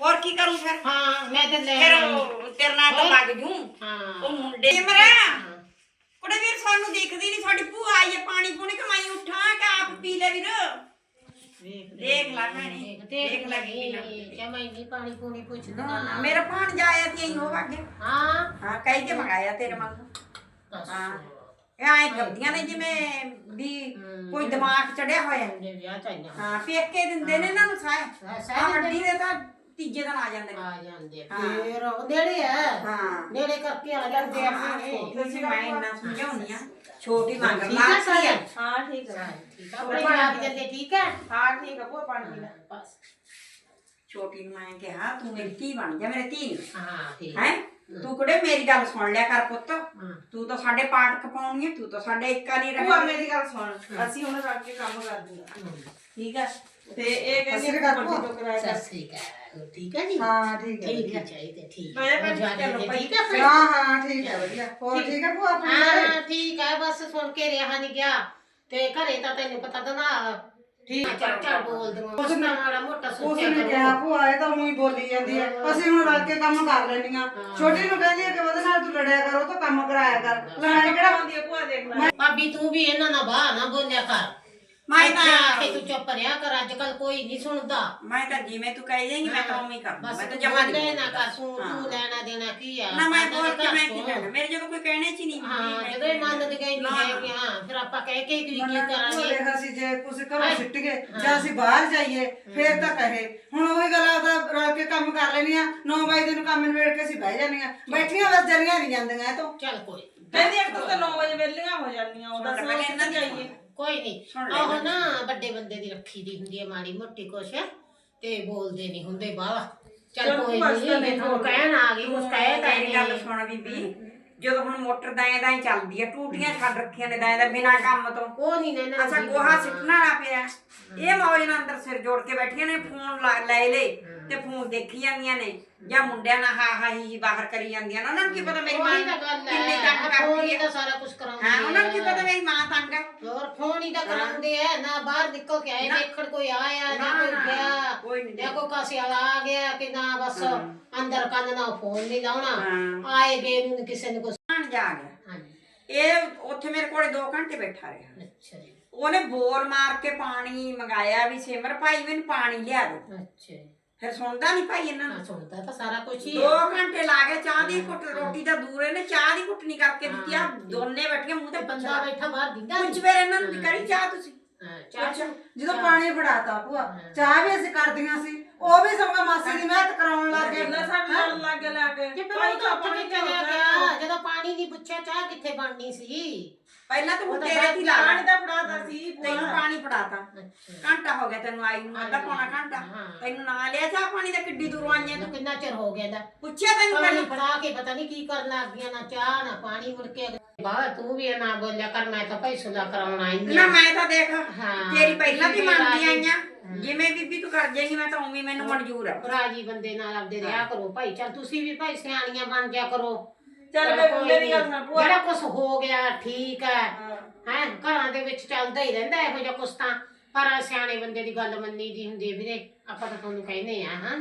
ਹੋਰ ਕੀ ਕਰੂੰ ਫਿਰ ਹਾਂ ਮੈਂ ਤੇ ਲੈ ਫਿਰ ਆਈ। ਉਹ ਤੇਰੇ ਨਾਲ ਤਾਂ ਲੱਗ ਜੂ ਹਾਂ ਉਹ ਮੁੰਡੇ ਮਰਾ ਕੁੜੇ ਵੀਰ ਸਾਨੂੰ ਦਿਖਦੀ ਨਹੀਂ ਸਾਡੀ ਭੂਆ ਆਈ ਹੈ ਪਾਣੀ ਪੂਣੀ ਕਮਾਈ ਉੱਠਾਂ ਕਿ ਆਪ ਪੀ ਲੈ ਵੀਰ। ਦੇਖ ਲੈ ਭੈਣੇ ਦੇਖ ਲੈ ਕਿ ਮੈਂ ਨਹੀਂ ਪਾਣੀ ਪੂਣੀ ਪੁੱਛਦਾ ਨਾ ਨਾ ਮੇਰਾ ਭਾਣ ਜਾਇਆ ਤੇ ਹੋ ਵਾਗੇ। ਹਾਂ। ਹਾਂ ਕੇ ਮੰਗਾਇਆ ਤੇਰੇ ਵਾਂਗੂ। ਦੱਸ। ਹਾਂ। ਇਹ ਆਏ ਕਰਦੀਆਂ ਨੇ ਜਿਵੇਂ ਵੀ ਕੋਈ ਦਿਮਾਗ ਚੜਿਆ ਹੋਇਆ। ਦੇ ਵਿਆਹ ਚਾਹੀਦਾ ਹਾਂ ਪੇਕੇ ਦਿੰਦੇ ਨੇ ਇਹਨਾਂ ਨੂੰ ਸਾਇ ਹਾਂ, ਸਾਏ ਆ ਵੱਡੀ ਦੇ ਤਾਂ ਤੀਜੇ ਦਿਨ ਆ ਜਾਂਦੇ ਨੇ। ਆ ਜਾਂਦੇ ਆ। ਫੇਰ ਉਹ ਨੇੜੇ ਆ। ਹਾਂ। ਨੇੜੇ ਕਰਕੇ ਆ ਜਾਂਦੇ ਆ। ਤੁਸੀਂ ਮੈਂ ਇੰਨਾ ਸਮਝਾਉਣੀ ਆ। ਛੋਟੀ ਮੰਗ ਠੀਕ ਆ ਸਾਰੇ? ਹਾਂ ਠੀਕ ਹੈ ਠੀਕ ਆ। ਆਪਣੇ ਆਪ ਜੱਲੇ ਠੀਕ ਆ? ਹਾਂ ਠੀਕ ਹੈ ਭੂਆ ਪਾਣੀ ਪੀ ਲੈ ਬਸ। ਛੋਟੀ ਨੂੰ ਮੈਂ ਕਿਹਾ ਤੂੰ ਮੇਰੀ ਧੀ ਬਣ ਜਾ ਮੇਰੇ ਧੀ ਹਾਂ ਠੀਕ ਹੈ? ਤੂੰ ਕੁੜੇ ਮੇਰੀ ਗੱਲ ਸੁਣ ਲਿਆ ਕਰ ਪੁੱਤ। ਹਾਂ। ਤੂੰ ਤਾਂ ਸਾਡੇ ਪਾਠ ਕਪਾਉਣੀ ਤੂੰ ਤਾਂ ਸਾਡੇ ਇੱਕਾ ਨਹੀਂ ਭੂਆ ਰਹਿ। ਮੇਰੀ ਗੱਲ ਸੁਣ। ਅਸੀਂ ਹੁਣ ਰਲ ਕੇ ਕੰਮ ਕਰਦੀਆਂ ਠੀਕ ਹੈ ਤੇ ਇਹ ਕਹਿੰਦੀ ਅਕਾਲ ਵੱਡੀ ਤੋਂ ਕਰਾਇਆ ਸਤਿ ਕਰ ਸ੍ਰੀ ਅਕਾਲ। ਠੀਕ ਆ ਜੀ? ਹਾਂ ਠੀਕ ਹੈ ਠੀਕ ਹੀ ਚਾਹੀਦੇ ਠੀਕ ਮੈਂ ਦੇ, ਠੀਕ ਫਿਰ? ਹਾਂ ਹਾਂ ਠੀਕ ਹੈ ਵਧੀਆ। ਹੋਰ ਠੀਕ ਹੈ ਭੂਆ ਆਪਣੀ ਸਾਰੇ? ਹਾਂ ਠੀਕ ਆ ਬਸ ਸੁਣ ਕੇ ਰਿਹਾ ਨਹੀਂ ਗਿਆ। ਤੇ ਘਰੇ ਤਾਂ ਤੈਨੂੰ ਪਤਾ ਤਾਂ ਨਾ ਠੀਕ। ਚੱਲ ਚੱਲ ਬੋਲ ਦੂੰਗਾ ਉਸ ਨਾਲ ਮਾੜਾ ਮੋਟਾ ਉਸ ਸੋਚਿਆ ਨੇ ਕਿਹਾ ਭੂਆ ਇਹ ਤਾਂ ਉਹੀ ਬੋਲੀ ਜਾਂਦੀ ਹੈ। ਅਸੀਂ ਹੁਣ ਰਲ ਕੇ ਕੰਮ ਕਰ ਲੈਣੀਆਂ ਛੋਟੀ ਨੂੰ ਕਹਿੰਦੀ ਹੈ ਕਿ ਉਹਦੇ ਨਾਲ ਤੂੰ ਲੜਿਆ ਕਰ ਤਾਂ ਕੰਮ ਕਰਾਇਆ ਕਰ। ਲੜਾਈ ਕਿਹੜਾ ਆਉਂਦੀ ਹੈ ਭੂਆ ਦੇਖ ਲੈ। ਭਾਬੀ ਤੂੰ ਵੀ ਇਹਨਾਂ ਨਾਲ ਬਾਹਰ ਨਾ ਬੋਲਿਆ ਕਰ। ਮੈਂ ਤਾਂ ਤੇ ਤੂੰ ਚੁੱਪ ਰਿਹਾ ਕਰ ਅੱਜ ਕੱਲ ਕੋਈ ਨਹੀਂ ਸੁਣਦਾ। ਮੈਂ ਤਾਂ ਜਿਵੇਂ ਤੂੰ ਕਹੀ ਜਾਏਂਗੀ ਮੈਂ ਤਾਂ ਉਵੇਂ ਹੀ ਕਰੂੰ ਬਸ ਮੈਂ ਤਾਂ ਤੂੰ ਜਮਾ ਨਹੀਂ ਨਾ ਕਰ ਤੂੰ ਤੂੰ ਲੈਣਾ ਦੇਣਾ ਕੀ ਆ? ਨਾ ਮੈਂ ਬੋਲ ਤਾਂ ਕੇ ਮੈਂ ਕੀ ਤੋਂ। ਲੈਣਾ ਮੇਰੇ ਜਦੋਂ ਕੋਈ ਕਹਿਣੇ ਚ ਹੀ ਨਹੀਂ ਹਾਂ ਜਦੋਂ ਇਹ ਮੰਨਦੀ ਗਈ ਨਹੀਂ ਹੈਗੀਆਂ ਫਿਰ ਆਪਾਂ ਕਹਿ ਕੇ ਕੀ ਕੀ ਕਰਾਂਗੇ? ਦੇਖ ਅਸੀਂ ਜੇ ਕੁਝ ਘਰੋਂ ਸਿੱਟ ਗਏ ਜਾਂ ਅਸੀਂ ਬਾਹਰ ਜਾਈਏ ਫੇਰ ਤਾਂ ਕਹੇ। ਹੁਣ ਉਹੀ ਗੱਲ ਆਦਾ ਰਲ ਕੇ ਕੰਮ ਕਰ ਲੈਣੀਆਂ 9 ਵਜੇ ਨੂੰ ਕੰਮ ਨਿਬੇੜ ਕੇ ਅਸੀਂ ਬਹਿ ਜਾਂਦੀਆਂ। ਬੈਠੀਆਂ ਬਸ ਜਰੀਆਂ ਨਹੀਂ ਜਾਂਦੀਆਂ ਇਹ ਤੋਂ। ਚੱਲ ਕੋਈ ਕਹਿੰਦੀ ਇੱਕ ਤਾਂ 9 ਵਜੇ ਵੇਲੀਆਂ ਹੋ ਜਾਂਦੀਆਂ ਸੁਣ ਲੈ, ਪਹਿਲੇ ਇਹਨਾਂ ਦੀ ਕੋਈ ਨਹੀਂ ਸੁਣ ਲੈ ਆਹ ਨਾ ਵੱਡੇ ਬੰਦੇ ਦੀ ਰੱਖੀ ਦੀ ਹੁੰਦੀ ਹੈ ਮਾੜੀ ਮੋਟੀ ਕੁਛ ਤੇ ਬੋਲਦੇ ਨਹੀਂ ਹੁੰਦੇ ਬਾਹਲਾ। ਚੱਲ ਕੋਈ ਨਹੀਂ ਤਾਂ ਮੈਂ ਤੁਹਾਨੂੰ ਕਹਿਣ ਆ ਗਈ ਕੁਛ ਕਹਿ ਤਾਂ ਮੇਰੀ ਗੱਲ ਸੁਣ ਬੀਬੀ ਜਦੋਂ ਹੁਣ ਮੋਟਰ ਦਾਏ ਦਾਏ ਚੱਲਦੀ ਆ ਟੂਟੀਆਂ ਛੱਡ ਰੱਖੀਆਂ ਨੇ ਦਾਏ ਦਾ ਬਿਨਾ ਕੰਮ ਤੋਂ। ਉਹ ਨਹੀਂ ਨਾ ਅੱਛਾ ਗੋਹਾ ਸਿੱਟਣ ਵਾਲਾ ਪਿਆ। ਇਹ ਮੌਜ ਨਾਲ ਅੰਦਰ ਸਿਰ ਜੋੜ ਕੇ ਬੈਠੀਆਂ ਨੇ ਫੋਨ ਲਾ- ਲੈ ਲੈ। ਤੇ ਫੋਨ ਦੇਖੀ ਜਾਂਦੀਆਂ ਨੇ ਜਾਂ ਮੁੰਡਿਆਂ ਨਾਲ ਹਾ ਹਾ ਹੀ ਹੀ ਬਾਹਰ ਕਰੀ ਜਾਂਦੀਆਂ ਨੇ ਉਹਨਾਂ ਨੂੰ ਕੀ ਪਤਾ ਮੇਰੀ ਮਾਂ ਉਹੀ ਤਾਂ ਗੱਲ ਕਿੰਨੀ ਹੈ ਤੰਗ ਫੋਨ ਕਰਦੀ ਹੀ ਹੈ। ਤਾਂ ਸਾਰਾ ਕੁਝ ਕਰਾਉਂਦੀ ਹਾਂ ਉਹਨਾਂ ਨੂੰ ਕੀ। ਪਤਾ ਮੇਰੀ ਮਾਂ ਤੰਗ ਹੈ। ਹੋਰ ਫੋਨ ਹੀ ਤਾਂ ਕਰਾਉਂਦੇ ਆ ਨਾ ਬਾਹਰ ਨਿਕਲ ਕੇ ਆਏ ਨਾ। ਦੇਖਣ ਕੋਈ ਆਇਆ ਨਾ ਨਾ, ਕੋਈ ਨਾ, ਗਿਆ ਕੋਈ ਨਹੀਂ ਜਾਂ ਕੋਈ ਕਾਸੇ ਵਾਲਾ ਆ ਗਿਆ ਕਿ ਨਾ ਬਸ ਅੰਦਰ ਕੰਨ ਨਾਲ ਫੋਨ ਨਹੀਂ ਲਾਉਣਾ। ਆਏ ਗਏ ਨੂੰ ਕਿਸੇ ਨੇ ਕੁਛ। ਆਣ ਜਾ ਗਿਆ ਹਾਂਜੀ। ਇਹ ਉੱਥੇ ਮੇਰੇ ਕੋਲੇ 2 ਘੰਟੇ ਬੈਠਾ ਰਿਹਾ। ਅੱਛਾ ਜੀ। ਉਹਨੇ ਬੋਲ ਮਾਰ ਕੇ ਪਾਣੀ ਮੰਗਾਇਆ ਵੀ ਸਿਮਰ ਭਾਈ ਮੈਨੂੰ ਪਾਣੀ ਲਿਆ ਦੋ ਅੱਛਾ ਜੀ। ਫਿਰ ਸੁਣਦਾ ਨਹੀਂ ਭਾਈ ਇਹਨਾਂ ਨੂੰ? ਸੁਣਦਾ ਤਾਂ ਸਾਰਾ ਕੁਝ ਹੀ ਦੋ ਘੰਟੇ ਲਾ ਕੇ ਚਾਹ ਦੀ ਘੁੱਟ ਰੋਟੀ ਤਾਂ ਦੂਰੇ ਨੇ ਚਾਹ ਦੀ ਘੁੱਟ ਨਹੀਂ ਕਰਕੇ ਦਿੱਤੀ ਆ। ਦੋਨੇ ਬੈਠੀਆਂ ਮੂੰਹ ਤੇ ਬੰਦਾ ਬੈਠਾ ਬਾਹਰ ਦਿੰਦਾ ਕੁਝ ਵੇਰ ਇਹਨਾਂ ਨੂੰ ਕਰੀ ਚਾਹ ਤੁਸੀਂ? ਚਾਹ ਜਦੋਂ ਪਾਣੀ ਫੜਾਤਾ ਭੂਆ ਚਾਹ ਵੀ ਅਸੀਂ ਕਰਦੀਆਂ ਸੀ। ਉਹ ਵੀ ਸਮਾਂ ਮਾਸੀ ਦੀ ਮਿਹਨਤ ਕਰਾਉਣ ਲੱਗ ਗਏ। ਕਿੰਨਾ ਸਭ ਲੜ ਲੱਗ ਲਾ ਕੇ। ਕਿ ਫਿਰ ਉਹ ਤਾਂ ਉੱਠ ਕੇ ਚਲਿਆ ਗਿਆ ਜਦੋਂ ਪਾਣੀ ਨਹੀਂ ਪੁੱਛਿਆ ਚਾਹ ਕਿੱਥੇ ਬਣਨੀ ਸੀ? ਪਹਿਲਾਂ ਤੂੰ ਉਹ ਤਾਂ ਤੇਰੇ ਦੀ ਲਾ ਪਾਣੀ ਦਾ ਫੜਾਤਾ ਸੀ ਤੈਨੂੰ ਪਾਣੀ ਫੜਾਤਾ। ਘੰਟਾ ਹੋ ਗਿਆ ਤੈਨੂੰ ਆਈ ਨੂੰ ਅੱਧਾ ਪੌਣਾ ਘੰਟਾ। ਤੈਨੂੰ ਨਾ ਲਿਆ ਚਾਹ ਪਾਣੀ ਦਾ ਕਿੱਡੀ ਦੂਰੋਂ ਆਈਆਂ ਤੂੰ। ਤੂੰ ਕਿੰਨਾ ਚਿਰ ਹੋ ਗਿਆ ਦਾ ਪੁੱਛਿਆ ਤੈਨੂੰ ਪਾਣੀ ਪਹਿਲਾਂ। ਫੜਾ ਕੇ ਪਤਾ ਨਹੀਂ ਕੀ ਕਰਨ ਲੱਗ ਗਿਆ ਨਾ ਚਾਹ ਨਾ ਪਾਣੀ ਮੁੜ ਕੇ। ਬਾਹਰ ਤੂੰ ਵੀ ਇਹ ਨਾ ਬੋਲਿਆ ਕਰ ਮੈਂ ਤਾਂ ਭਾਈ ਸੁਲਾ ਕਰਾਉਣ ਆਈ ਨਾ ਮੈਂ ਤਾਂ ਦੇਖ। ਤੇਰੀ ਪਹਿਲਾਂ ਦੀ ਤੁਸੀਂ ਮੰਨਦੀ ਆਈਆਂ। ਜਿਵੇਂ ਬੀਬੀ ਤੂੰ ਕਰ ਜਾਏਂਗੀ ਮੈਂ ਤਾਂ ਉਵੇਂ ਮੈਨੂੰ ਮਨਜ਼ੂਰ ਆ। ਰਾਜੀ ਬੰਦੇ ਨਾਲ ਆਪਦੇ ਰਿਹਾ ਕਰੋ ਭਾਈ। ਚੱਲ ਤੁਸੀਂ ਵੀ ਭਾਈ ਸਿਆਣੀਆਂ ਬਣ ਜਾ ਕਰੋ। ਚੱਲ ਮੈਂ ਦੀ। ਗੱਲ ਸੁਣ ਭੂਆ। ਜਿਹੜਾ ਕੁਝ ਹੋ ਗਿਆ ਠੀਕ ਹੈ। ਹੈ ਘਰਾਂ ਦੇ ਵਿੱਚ ਚੱਲਦਾ ਹੀ ਰਹਿੰਦਾ ਇਹੋ ਜਿਹਾ ਕੁਛ ਤਾਂ। ਪਰ ਸਿਆਣੇ ਬੰਦੇ ਦੀ ਗੱਲ ਮੰਨੀ ਦੀ ਹੁੰਦੀ ਹੈ ਵੀਰੇ। ਆਪਾਂ ਤਾਂ ਤੁਹਾਨੂੰ ਕਹਿੰਦੇ ਆ ਹਾਂ।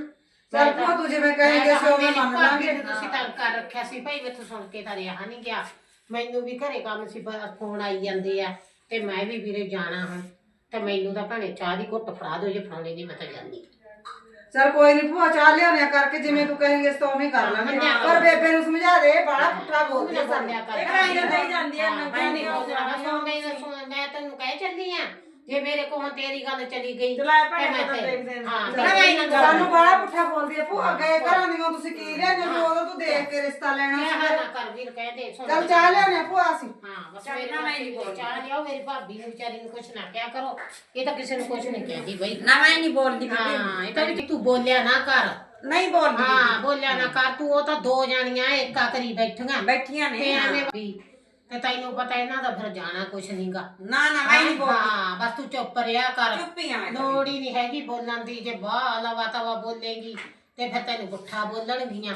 ਚੱਲ ਭੂਆ ਤੂੰ ਜਿਵੇਂ ਕਹੇਂਗੇ ਅਸੀਂ ਉਵੇਂ ਮੰਨ ਲਾਂਗੇ। ਤੁਸੀਂ ਤਾਂ ਕਰ ਰੱਖਿਆ ਸੀ ਭਾਈ ਮੈਥੋਂ ਸੁਣ ਕੇ ਤਾਂ ਰਿਹਾ ਨਹੀਂ ਗਿਆ। ਮੈਨੂੰ ਵੀ ਘਰੇ ਕੰਮ ਸੀ ਫੋਨ ਆਈ ਜਾਂਦੇ ਆ। ਤੇ ਮੈਂ ਵੀ ਵੀਰੇ ਜਾਣਾ ਹਾਂ ਤੇ ਮੈਨੂੰ ਤਾਂ ਭੈਣੇ ਚਾਹ ਦੀ ਘੁੱਟ ਫੜਾ ਦਿਓ ਜੇ ਫੜਾਉਣੀ ਨਹੀਂ ਮੈਂ ਤਾਂ ਜਾਂਦੀ। ਚੱਲ ਕੋਈ ਨਹੀਂ ਭੂਆ ਚਾਹ ਲਿਆਉਣਿਆ ਕਰਕੇ ਜਿਵੇਂ ਤੂੰ ਕਹੇਂਗੇ ਤਾਂ ਉਵੇਂ ਕਰ ਲਾਂਗੇ। ਪਰ ਬੇਬੇ ਨੂੰ ਸਮਝਾ ਦੇ ਬਾਲਾ ਪੁੱਠਾ ਬੋਲਦੀ ਆ। ਸੰਦਿਆ ਕਰ ਨਹੀਂ ਸੁਣ ਮੈਂ ਸੁਣ ਮੈਂ ਤੈਨੂੰ ਕਹਿ ਚੱਲੀ ਆ। ਜੇ ਮੇਰੇ ਕੋਲ ਤੇਰੀ ਗੱਲ ਚਲੀ ਗਈ ਚਲਾ ਤੇ ਮੈਂ ਤਾਂ ਤੇ- ਦੇਖਦੇ ਨੇ। ਹਾਂ ਚਲਾ ਤੇ ਮੈਂ ਸਾਨੂੰ ਬਾਲਾ ਪੁੱਠਾ ਬੋਲਦੀ ਆ ਭੂਆ ਗਏ ਘਰਾਂ ਦੀਆਂ ਤੁਸੀਂ ਕੀ ਲਿਆਉਂਦੇ ਹੋ ਉਦੋਂ ਤੂੰ ਦੇਖ ਕੇ ਰਿਸ਼ਤਾ ਲੈਣਾ ਮੈਂ ਸੀ ਹਾਂ ਫਿਰ। ਨਾ ਕਰ ਵੀਰ ਕਹਿ ਦੇ ਸੁਣ ਚੱਲ ਚਾਹ ਲਿਆਉਣੇ ਭੂਆ ਅਸੀਂ। ਹਾਂ ਬਸ ਚੱਲ ਮੇਰੇ ਨਾ, ਨਾਲ ਮੈਂ ਨਹੀਂ ਬੋਲਦੀ। ਚਾਹ ਲਿਆਓ ਮੇਰੀ ਭਾਬੀ ਨੂੰ ਵਿਚਾਰੀ ਨੂੰ ਕੁਛ ਨਾ ਕਿਹਾ ਕਰੋ। ਇਹ ਤਾਂ ਕਿਸੇ ਨੂੰ ਕੁਛ ਨਹੀਂ ਕਹਿੰਦੀ ਬਈ। ਨਾ ਮੈਂ ਨਹੀਂ ਬੋਲਦੀ ਬੀਬੀ। ਹਾਂ ਇਹ ਤਾਂ ਵੀ ਤੂੰ ਬੋਲਿਆ ਨਾ ਕਰ। ਨਹੀਂ ਬੋਲਦੀ ਹਾਂ ਬੋਲਿਆ ਨਾ ਕਰ ਤੂੰ ਉਹ ਤਾਂ ਦੋ ਜਾਣੀਆਂ ਏਕਾ ਕਰੀ ਬੈਠੀਆਂ। ਬੈਠੀਆਂ ਤੇ ਨੇ ਐਵੇਂ ਵੀ ਤੇ ਤੈਨੂੰ ਪਤਾ ਇਹਨਾਂ ਦਾ ਫਿਰ ਜਾਣਾ ਕੁਛ ਨਹੀਂਗਾ ਨਾ ਨਾ ਮੈਂ ਨਹੀਂ ਬੋਲਦੀ। ਹਾਂ ਬਸ ਤੂੰ ਚੁੱਪ ਰਿਹਾ ਕਰ। ਚੁੱਪ ਹੀ ਆ ਮੈਂ ਤਾਂ। ਲੋੜ ਹੀ ਨਹੀਂ ਹੈਗੀ ਬੋਲਣ ਦੀ ਜੇ ਬਾਹ ਲਵਾ ਤਵਾ ਬੋਲੇਗੀ ਤੇ ਫਿਰ ਤੈਨੂੰ ਗੁੱਠਾ ਬੋਲਣਗੀਆਂ।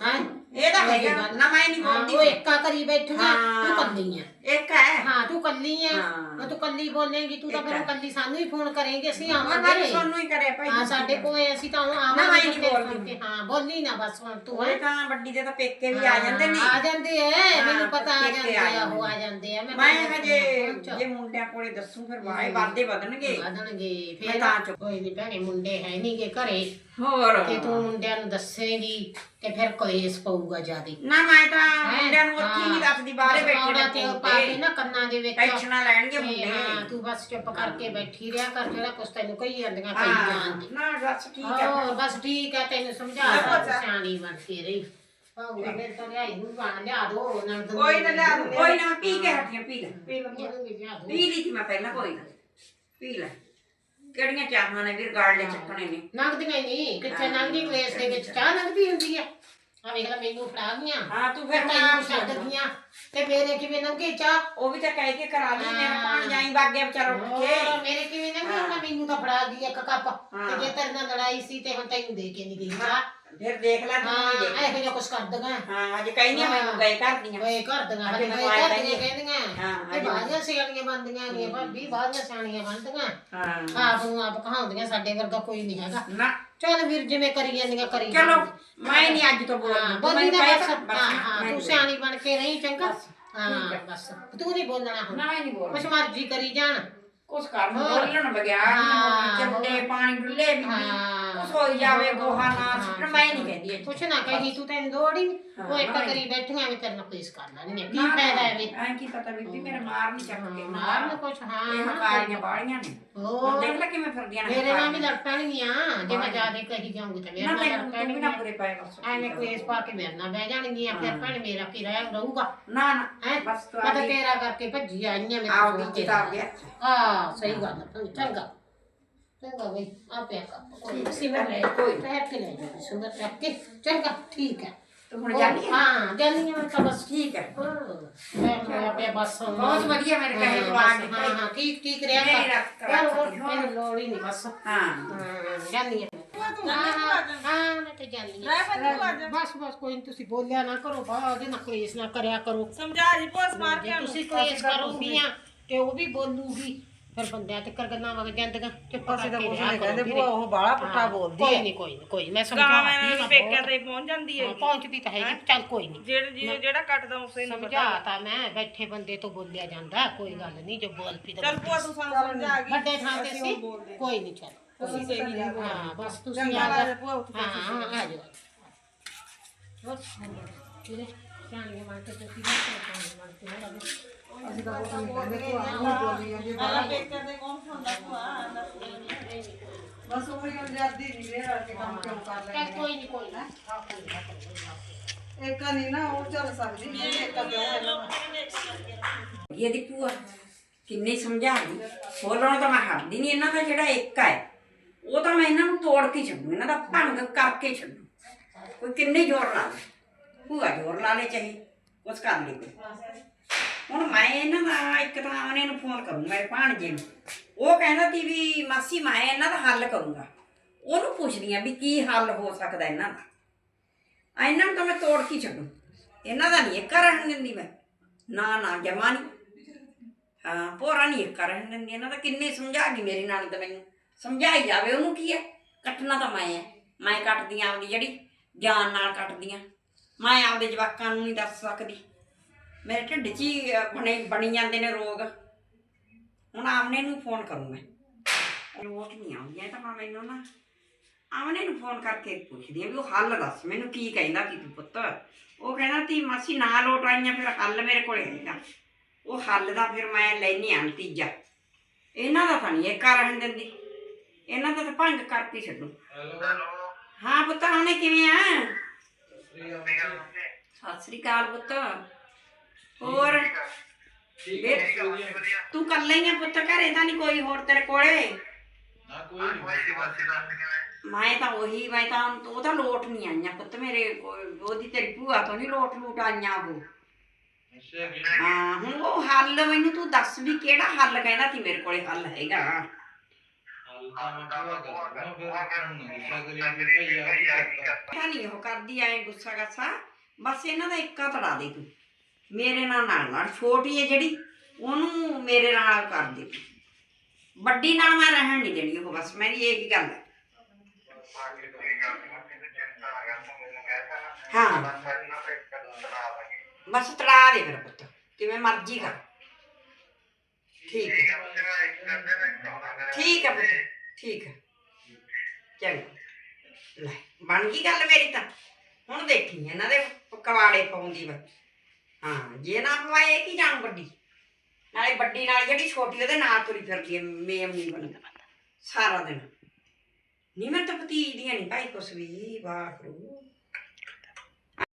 ਹੈ? ਇਹ ਤਾਂ ਹੈਗਾ। ਨਾ ਮੈਂ ਨਹੀਂ ਬੋਲਦੀ। ਉਹ ਏਕਾ ਕਰੀ ਬੈਠੀਆਂ ਹਾਂ। ਤੂੰ ਕੱਲੀ ਆ। ਇੱਕ ਹੈ ਹਾਂ ਤੂੰ ਕੱਲੀ ਆ ਹਾਂ। ਤੂੰ ਕੱਲੀ ਬੋਲੇਂਗੀ ਤੂੰ ਤਾਂ ਇੱਕ ਫਿਰ ਹੈ। ਕੱਲੀ ਸਾਨੂੰ ਹੀ ਫੋਨ ਕਰੇਂਗੇ ਅਸੀਂ ਆਵਾਂਗੇ ਸਾਨੂੰ ਹੀ ਕਰਿਆ ਭਾਈ ਹਾਂ ਸਾਡੇ ਕੋਲ ਅਸੀਂ ਤਾਂ ਨਾ, ਆਵਾਂਗੇ ਮੈਂ ਨਹੀਂ ਤੇਰੇ ਬੋਲਦੀ। ਤੇ। ਹਾਂ ਬੋਲੀ ਨਾ ਬਸ ਹੁਣ ਤੂੰ ਹੈਂ। ਤਾਂ ਵੱਡੀ ਦੇ ਤਾਂ ਪੇਕੇ ਵੀ ਆ ਜਾਂਦੇ ਨੇ ਆ ਜਾਂਦੇ ਐ ਮੈਨੂੰ ਪਤਾ ਆ ਪੇਕੇ ਜਾਂਦੇ ਆ ਆ ਉਹ ਆ ਜਾਂਦੇ ਆ ਮੈਂ ਹਜੇ। ਜੇ ਮੁੰਡਿਆਂ ਕੋਲੇ ਦੱਸੂ ਫਿਰ ਵਾਏ ਵਾਦੇ ਵਧਣਗੇ ਵਧਣਗੇ ਮੈਂ ਫੇਰ ਤਾਂ ਚੁੱਪ। ਕੋਈ ਨਹੀਂ ਭੈਣੇ ਮੁੰਡੇ ਹੈ ਨਹੀਂ ਗੇ ਘਰੇ ਹੋਰ ਤੇ ਤੂੰ ਮੁੰਡਿਆਂ ਨੂੰ ਦੱਸੇਂਗੀ ਤੇ ਫਿਰ ਕਲੇਸ਼ ਪਊਗਾ ਜਿਆਦੇ ਨਾ ਮੈਂ ਤਾਂ ਮੁੰਡਿਆਂ ਨੂੰ ਉੱਥੇ ਹੀ ਨਹੀਂ ਦੱਸਦੀ ਬਾਹਰੇ ਬੈਠੇ ਨੇ ਤੇ ਉਹ ਪਾ ਕੇ ਨਾ ਕੰਨਾਂ ਦੇ ਵਿੱਚ। ਟੈਨਸ਼ਨਾਂ ਲੈਣਗੇ ਮੁੰਡੇ। ਹਾਂ ਤੂੰ ਬਸ ਚੁੱਪ ਕਰਕੇ ਬੈਠੀ ਰਿਹਾ ਕਰ ਜਿਹੜਾ ਕੁਛ ਤੈਨੂੰ ਕਹੀ ਜਾਂਦੀਆਂ ਕਹੀ ਹਾਂ। ਜਾਂਦੀ ਨਾ ਬਸ ਠੀਕ ਹੈ ਹਾਂ ਬਸ ਠੀਕ ਹੈ ਤੈਨੂੰ ਸਮਝਾ ਤਾ ਸਿਆਣੀ ਬਣ ਕੇ ਰਹੀ। ਤੋਂ ਲਿਆਈ ਨੂੰ ਬਣ ਲਿਆ ਦੋ ਨੰਦ ਕੋਈ ਨਾ ਲਿਆ ਦੂੰਗੀ। ਕੋਈ ਨਾ ਪੀ ਕੇ ਹਟੀਆਂ ਪੀ ਲੈ। ਪੀ ਦੋ। ਪੀ ਲਈ ਸੀ ਮੈਂ ਪਹਿਲਾਂ ਕੋਈ ਨਾ। ਪੀ ਲੈ। ਕਿਹੜੀਆਂ ਚਾਹਾਂ ਨੇ ਵੀਰ ਗਾਲ ਲੈ ਚੱਕਣੇ ਨੇ? ਨਗਦੀਆਂ ਨਹੀਂ ਕਿੱਥੇ ਨਗਦੀ ਕਲੇਸ਼ ਦੇ ਵਿੱਚ ਚਾਹ ਨਗਦੀ ਹੁੰਦੀ ਆ? ਆ ਵੇਖ ਲੈ ਮੈਨੂੰ ਫੜਾ ਗਈਆਂ। ਹਾਂ ਤੂੰ ਫਿਰ ਛੱਡ ਗਈਆਂ। ਤੇ ਮੇਰੇ ਕਿਵੇਂ ਚਾਹ? ਉਹ ਵੀ ਤਾਂ ਕਹਿ ਕੇ ਕਰਾ ਲਈ ਮੇਰਾ ਹਾਂ। ਪਾਣ ਜਾਈ ਬਾਗੇ ਵਿਚਾਰਾ ਉੱਠ ਕੇ। ਹੋਰ ਮੇਰੇ ਕਿਵੇਂ ਹੁਣ ਮੈਨੂੰ ਤਾਂ ਫੜਾ ਗਈ ਇੱਕ ਕੱਪ। ਤੇ ਹਾਂ। ਜੇ ਤੇਰੇ ਨਾਲ ਲੜਾਈ ਸੀ ਤੇ ਹੁਣ ਤੈਨੂੰ ਦੇ ਕੇ ਨਹੀਂ ਗਈ ਚਾਹ। ਫਿਰ ਦੇਖ ਲੈ ਤੂੰ ਹਾਂ ਵੀ ਦੇਖ ਇਹੋ ਜਿਹਾ ਕੁਛ ਕਰ ਦਗਾ ਹਾਂ ਅੱਜ ਕਹਿੰਦੀਆਂ ਮੈਨੂੰ ਗਏ ਕਰਦੀਆਂ। ਓਏ ਘਰ ਦੀਆਂ ਅੱਜ ਹਜੇ ਮੈਂ ਮੈਂ ਦੀਆਂ ਨਹੀਂ। ਕਹਿੰਦੀਆਂ। ਹਾਂ, ਇਹ ਅੱਜ ਸਿਆਣੀਆਂ ਬੰਦੀਆਂ ਨੇ ਭਾਬੀ ਬਾਜ਼ੀਆਂ ਸਿਆਣੀਆਂ ਬੰਦੀਆਂ ਹਾਂ। ਆਪ ਨੂੰ ਆਪ ਕਹਾਉਂਦੀਆਂ ਸਾਡੇ ਵਰਗਾ ਕੋਈ ਨਹੀਂ ਹੈਗਾ। ਨਾ। ਚੱਲ ਵੀਰ ਜਿਵੇਂ ਕਰੀ ਜਾਂਦੀਆਂ ਕਰੀ ਚਲੋ ਜਾਂਦੀਆਂ। ਮੈਂ ਨਹੀਂ ਅੱਜ ਤੋਂ ਹਾਂ ਬੋਲਦੀ ਬੋਲੀ ਨਾ ਕਹਿ ਬਸ। ਹਾਂ ਹਾਂ ਮੈਂ ਤੂੰ ਸਿਆਣੀ ਬਣ ਕੇ ਰਹੀ ਚੰਗਾ? ਹਾਂ। ਬਸ। ਤੂੰ ਨਹੀਂ ਬੋਲਣਾ ਹੁਣ। ਨਾ ਮੈਂ ਨਹੀਂ ਬੋਲਦੀ ਕੁਛ ਮਰਜ਼ੀ ਕਰੀ ਜਾਣ। ਕੁਛ ਕਰ। ਬੋਲਣ ਬਗਿਆ ਹਾਂ, ਪਾਣੀ ਡੁੱਲੇ ਵੀ ਹਾਂ। ਕੁਛ ਹੋਈ ਜਾਵੇ ਗੋਹਾ ਨਾ ਹਾਂ। ਸਿੱਟਣ ਮੈਂ ਨਹੀਂ ਕਹਿੰਦੀ ਇਹ ਕੁਛ ਨਾ ਕਹੀ ਤੂੰ ਤੈਨੂੰ ਲੋੜ ਹੀ ਨਹੀਂ। ਹਾਂ, ਉਹ ਇੱਕ ਹਾਂ। ਕਰੀ ਬੈਠੀਆਂ ਵੀ ਤੇਰੇ ਨਾਲ ਪੇਸ਼ ਕਰ ਲੈਣੀਆਂ ਕੀ ਨਾ, ਫਾਇਦਾ ਹੈ ਵੀ ਐਂ ਕੀ ਪਤਾ ਬੀਬੀ ਮੇਰੇ ਮਾਰ ਨਹੀਂ ਚੱਕ ਕੇ। ਮਾਰ ਨੂੰ ਕੁਛ ਹਾਂ ਇਹ ਹਕਾਰੀਆਂ ਬਾੜੀਆਂ ਨੇ। ਹੋਰ? ਹੁਣ ਦੇਖ ਲੈ ਕਿਵੇਂ ਫਿਰਦੀਆਂ ਨੇ ਮੇਰੇ ਨਾਲ ਵੀ ਹਕਾਰੀਆਂ। ਲੜ ਪੈਣਗੀਆਂ ਜੇ ਮੈਂ ਜ਼ਿਆਦਾ ਕਹੀ ਜਾਊਂਗੀ ਤੇ ਮੇਰੇ ਨਾ ਨਾਲ ਲੜ ਤੈਨੂੰ ਤੂੰ ਵੀ ਨਾ ਪੈਣਗੀਆਂ ਪੂਰੇ ਪਏ ਬਸ। ਐਵੇਂ ਕਲੇਸ਼ ਪਾ ਕੇ ਮੇਰੇ ਨਾਲ ਬਹਿ ਜਾਣਗੀਆਂ ਫਿਰ ਭੈਣ ਮੇਰਾ ਕੀ ਰਹਿ ਰਹੂਗਾ ਨਾ ਨਾ ਹੈ? ਬਸ ਤੂੰ ਮੈਂ ਤਾਂ ਆਪਦੀ- ਤੇਰਾ ਕਰਕੇ ਭੱਜੀ ਆਈਆਂ ਮੈਂ ਆਓ ਦੀ ਕਿਤਾਬ ਦੇ ਹੱਥ। ਹਾਂ ਸਹੀ ਗੱਲ ਹੈ ਭੈਣ, ਚੰਗਾ। ਚੰਗਾ ਬਈ ਆਪੇ ਕਾ ਕੋਈ ਸਿਮਰ ਲੈ ਕੋਈ ਰਹਿ ਕੇ ਲੈ ਜਾ ਸੁੰਦਰ ਰੱਖ ਕੇ ਚੰਗਾ ਠੀਕ ਹੈ ਤੂੰ ਹੁਣ ਜਾਣੀ ਹੈ? ਹਾਂ ਜਾਨੀ ਹਾਂ ਤਾਂ ਬਸ ਠੀਕ ਹੈ ਹਾਂ ਮੈਂ ਆਪੇ ਬਸ ਬਹੁਤ ਵਧੀਆ ਮੇਰੇ ਕਹੇ ਤੋਂ ਆ ਗਈ ਹਾਂ ਹਾਂ ਠੀਕ ਠੀਕ ਰਿਹਾ ਮੇਰੀ ਕਰ ਰੱਖ ਯਾਰ ਰੱਖ ਹੋਰ ਦੀ, ਮੈਨੂੰ ਲੋੜ ਹੀ ਨਹੀਂ ਬਸ ਹਾਂ ਹਾਂ ਜਾਨੀ ਹਾਂ ਹਾਂ ਹਾਂ ਮੈਂ ਤੇ ਜਾਨੀ ਰਹਿ ਪੈ ਤੂੰ ਅੱਜ ਬਸ ਬਸ ਕੋਈ ਨੀ ਤੁਸੀਂ ਬੋਲਿਆ ਨਾ ਕਰੋ ਬਾਹਰ ਦੇ ਨਾ ਕਲੇਸ਼ ਨਾ ਕਰਿਆ ਕਰੋ ਸਮਝਾ ਜੀ ਭੋਸ ਮਾਰ ਕੇ ਜੇ ਉਹਨੂੰ। ਤੁਸੀਂ ਕਲੇਸ਼ ਕਰੋਗੀਆਂ ਤੇ ਉਹ ਵੀ ਬੋਲੂਗੀ ਫਿਰ ਬੰਦਿਆਂ ਤੇ ਕਰ ਗੱਲਾਂ ਵਗ ਜਾਂਦੀਆਂ ਚੁੱਪ ਅਸੀਂ ਤਾਂ ਰਿਹਾ ਨਹੀਂ ਕਹਿੰਦੇ। ਭੂਆ ਉਹ ਬਾਲਾ ਪੁੱਠਾ ਹਾਂ, ਬੋਲਦੀ ਕੋਈ ਹੈ। ਨਹੀਂ ਕੋਈ ਨਹੀਂ ਕੋਈ ਨੀ, ਮੈਂ ਗਾਂ ਸਮਝਾਉਂਦੀ ਮੈਂ ਹਾਂ ਪੇਕਿਆਂ ਤੇ ਪਹੁੰਚ ਜਾਂਦੀ ਹੈ ਪਹੁੰਚਦੀ ਤਾਂ ਹੈਗੀ ਚੱਲ ਕੋਈ ਨਹੀਂ। ਜਿਹੜਾ ਜਿਹੜਾ- ਜਿਹੜਾ ਕੱਟਦਾ ਉਸੇ ਨੂੰ ਸਮਝਾ ਤਾਂ ਮੈਂ ਬੈਠੇ ਬੰਦੇ ਤੋਂ ਬੋਲਿਆ ਜਾਂਦਾ ਕੋਈ ਗੱਲ ਨਹੀਂ ਜੋ ਬੋਲ ਪੀ ਤਾਂ ਚੱਲ ਭੂਆ ਤੂੰ ਸਾਨੂੰ ਸਮਝਾ ਗਈ। ਵੱਡੇ ਥਾਂ ਤੇ ਸੀ? ਕੋਈ ਨਹੀਂ ਚੱਲ। ਤੁਸੀਂ ਸਹੀ ਨਹੀਂ ਹਾਂ ਬਸ ਤੁਸੀਂ ਆ ਲੱਗਦਾ ਭੂਆ ਉੱਥੇ ਹਾਂ ਹਾਂ ਆ ਜਾਓ ਬਸ ਕਿਰੇ ਸਿਆਣੀਆਂ ਬਣ ਕੇ ਤੁਸੀਂ ਬਸ ਸਿਆਣੀਆਂ ਬਣ ਕੇ ਨਾ ਲੱਗੋ ਅਸੀਂ ਤਾਂ ਕੁਛ ਨਹੀਂ ਕਹਿੰਦੇ ਭੂਆ ਨੂੰ ਬੋਲੀ ਜਾਂਦੀ ਆਲਾ ਪੇਕਿਆਂ ਤੇ ਕੌਣ ਸੁਣਦਾ ਭੂਆ ਬਸ ਉਹ ਹੀ ਆਜ਼ਾਦੀ ਨਹੀਂ ਦੇ ਰਲ ਕੇ ਕੰਮ ਕਿਉਂ ਕਰ ਚੱਲ ਲੈਂਦੇ ਕੋਈ ਨਹੀਂ ਕੋਈ ਨਾ ਆਪ ਨਹੀਂ ਕਰੋ ਇੱਕ ਨਹੀਂ ਨਾ ਉਹ ਚੱਲ ਸਕਦੀ ਨਹੀਂ ਇੱਕ ਕਿਉਂ ਇਹਨਾਂ ਦਾ ਇਹਦੀ ਭੂਆ ਕਿੰਨੇ ਬੋਲਣ ਤਾਂ ਮੈਂ ਹਟਦੀ ਨਹੀਂ ਇਹਨਾਂ ਦਾ ਜਿਹੜਾ ਇੱਕ ਹੈ ਉਹ ਤਾਂ ਮੈਂ ਇਹਨਾਂ ਨੂੰ ਤੋੜ ਕੇ ਛੱਡੂ ਇਹਨਾਂ ਦਾ ਭੰਗ ਕਰਕੇ ਛੱਡੂ। ਕੋਈ ਕਿੰਨੇ ਜ਼ੋਰ ਲਾ ਲੇ। ਭੂਆ ਜ਼ੋਰ ਲਾ ਲੇ ਚਾਹੀ ਕੁਛ ਕਰ ਲਈ ਕੋਈ ਹੁਣ ਮੈਂ ਇਹਨਾਂ ਦਾ ਇੱਕ ਤਾਂ ਉਹਨੇ ਨੂੰ ਫੋਨ ਕਰੂੰ, ਮੇਰੇ ਭਾਣਜੇ ਨੂੰ। ਉਹ ਕਹਿੰਦਾ ਸੀ ਵੀ, ਮਾਸੀ, ਮੈਂ ਇਹਨਾਂ ਦਾ ਹੱਲ ਕਰੂੰਗਾ। ਉਹਨੂੰ ਪੁੱਛਦੀ ਆ ਵੀ ਕੀ ਹੱਲ ਹੋ ਸਕਦਾ ਇਹਨਾਂ ਦਾ। ਇਹਨਾਂ ਨੂੰ ਤਾਂ ਮੈਂ ਤੋੜ ਕੇ ਛੱਡੂ। ਇਹਨਾਂ ਦਾ ਨਹੀਂ ਇੱਕ ਰਹਿਣ ਦਿੰਦੀ ਮੈਂ। ਨਾ ਨਾ, ਜਮਾ ਨਹੀਂ ਹਾਂ ਪੋਰਾ ਨਹੀਂ ਇੱਕ ਰਹਿਣ ਦਿੰਦੀ। ਇਹਨਾਂ ਦਾ ਕਿੰਨੇ ਸਮਝਾ ਗਈ ਮੇਰੀ ਨਾਲ ਤਾਂ ਮੈਨੂੰ। ਸਮਝਾਈ ਜਾਵੇ ਉਹਨੂੰ ਕੀ ਹੈ? ਕੱਟਣਾ ਤਾਂ ਮੈਂ ਹੈ। ਮੈਂ ਕੱਟਦੀ ਆਂ ਆਪਦੀ ਜਿਹੜੀ ਜਾਨ ਨਾਲ ਕੱਟਦੀ ਕੱਟਦੀਆਂ ਮੈਂ ਆਪਦੇ ਜਵਾਕਾਂ ਨੂੰ ਨਹੀਂ ਦੱਸ ਸਕਦੀ। ਮੇਰੇ ਢਿੱਡ 'ਚ ਹੀ ਬਣੇ ਬਣੀ ਜਾਂਦੇ ਨੇ ਰੋਗ। ਹੁਣ ਆਮਨੇ ਨੂੰ ਫੋਨ ਕਰੂੰ ਮੈਂ। ਲੋਟ ਨਹੀਂ ਆਉਂਦੀਆਂ ਤਾਂ ਮੈਂ ਮੈਨੂੰ ਨਾ ਆਮਨੇ ਨੂੰ ਫੋਨ ਕਰਕੇ ਪੁੱਛਦੀ ਆ ਵੀ ਉਹ ਹੱਲ ਦੱਸ ਮੈਨੂੰ ਕੀ ਕਹਿੰਦਾ ਕਿ ਤੂੰ ਪੁੱਤ? ਉਹ ਕਹਿੰਦਾ ਤੀ ਮਾਸੀ ਨਾ ਲੋਟ ਆਈਆਂ ਫਿਰ ਹੱਲ ਮੇਰੇ ਕੋਲ ਹੈਗਾ ਉਹ ਹੱਲ ਦਾ ਫਿਰ ਮੈਂ ਲੈਣੀ ਆ ਨਤੀਜਾ। ਇਹਨਾਂ ਦਾ ਤਾਂ ਨਹੀਂ ਇਹ ਰਹਿਣ ਦਿੰਦੀ। ਇਹਨਾਂ ਦਾ ਤਾਂ ਭੰਗ ਕਰਕੇ ਛੱਡੂ ਹਾਂ ਪੁੱਤ ਉਹਨੇ ਕਿਵੇਂ ਆ? ਸਤਿ ਸ੍ਰੀ ਅਕਾਲ ਪੁੱਤ। ਹੋਰ ਵੇ- ਤੂੰ ਕੱਲਾ ਹੀ ਆ ਪੁੱਤ ਘਰੇ ਤਾਂ ਨਹੀਂ ਕੋਈ ਹੋਰ ਤੇਰੇ ਕੋਲੇ ਨਾ ਕੋਈ ਨਹੀਂ ਮੈਂ ਤਾਂ ਉਹੀ ਮੈਂ ਤਾਂ ਉਹ ਤਾਂ ਲੋਟ ਨਹੀਂ ਆਈਆਂ ਪੁੱਤ ਮੇਰੇ ਕੋਲ। ਉਹਦੀ ਤੇਰੀ ਭੂਆ ਤੋਂ ਨਹੀਂ ਲੋਟ ਲੂਟ ਆਈਆਂ ਉਹ ਅੱਛਾ ਕਿ ਹਾਂ ਹੁਣ ਉਹ ਹੱਲ ਮੈਨੂੰ ਤੂੰ ਦੱਸ ਵੀ ਕਿਹੜਾ ਹੱਲ ਕਹਿੰਦਾ ਸੀ ਮੇਰੇ ਕੋਲੇ ਹੱਲ ਹੈਗਾ ਹਾਲ ਤਾਂ ਮੈਂ ਪੂਰਾ ਕਰੂੰਗਾ ਫਿਰ ਹੁਣ ਗੁੱਸਾ ਕਰੀ ਵੀ ਭਈ ਆ ਕੀ ਕਰਤਾ ਪਤਾ ਨਹੀਂ ਉਹ ਕਰਦੀ ਐ ਗੁੱਸਾ ਗੱਸਾ ਬਸ ਇਹਨਾਂ ਦਾ ਇੱਕਾ ਤੜਾ ਦੇ ਤੂੰ ਮੇਰੇ ਨਾਲ ਨਾਲ ਲੜ, ਛੋਟੀ ਹੈ ਜਿਹੜੀ, ਉਹਨੂੰ ਮੇਰੇ ਨਾਲ ਕਰ ਦੇ। ਵੱਡੀ ਨਾਲ ਮੈਂ ਰਹਿਣ ਨਹੀਂ ਦੇਣੀ ਉਹ, ਬਸ ਮੇਰੀ ਇਹ ਹੀ ਗੱਲ ਹੈ। ਹਾਂ। ਬਸ ਤੜਾ ਦੇ ਫਿਰ ਪੁੱਤ ਕਿਵੇਂ ਮਰਜ਼ੀ ਕਰ। ਠੀਕ ਠੀਕ ਹੈ ਪੁੱਤ, ਠੀਕ ਹੈ। ਚੰਗਾ। ਲੈ, ਬਣ ਗਈ ਗੱਲ ਮੇਰੀ ਤਾਂ। ਹੁਣ ਦੇਖੀ ਇਹਨਾਂ ਦੇ ਕਵਾੜੇ ਪਾਉਂਦੀ ਮੈਂ ਹਾਂ, ਜੇ ਨਾ ਪਵਾਏ ਕੀ ਜਾਣ ਵੱਡੀ? ਨਾਲੇ ਵੱਡੀ ਨਾਲ ਜਿਹੜੀ ਛੋਟੀ, ਉਹਦੇ ਨਾਲ ਤੁਰੀ ਫਿਰਦੀ ਹੈ ਮੇਮ ਨਹੀਂ ਬਣਦਾ ਸਾਰਾ ਦਿਨ। ਨਹੀਂ ਮੈਂ ਤਾਂ ਭਤੀਜ ਦੀਆਂ ਨਹੀਂ ਭਾਈ ਕੁਛ ਵੀ, ਵਾਹਿਗੁਰੂ।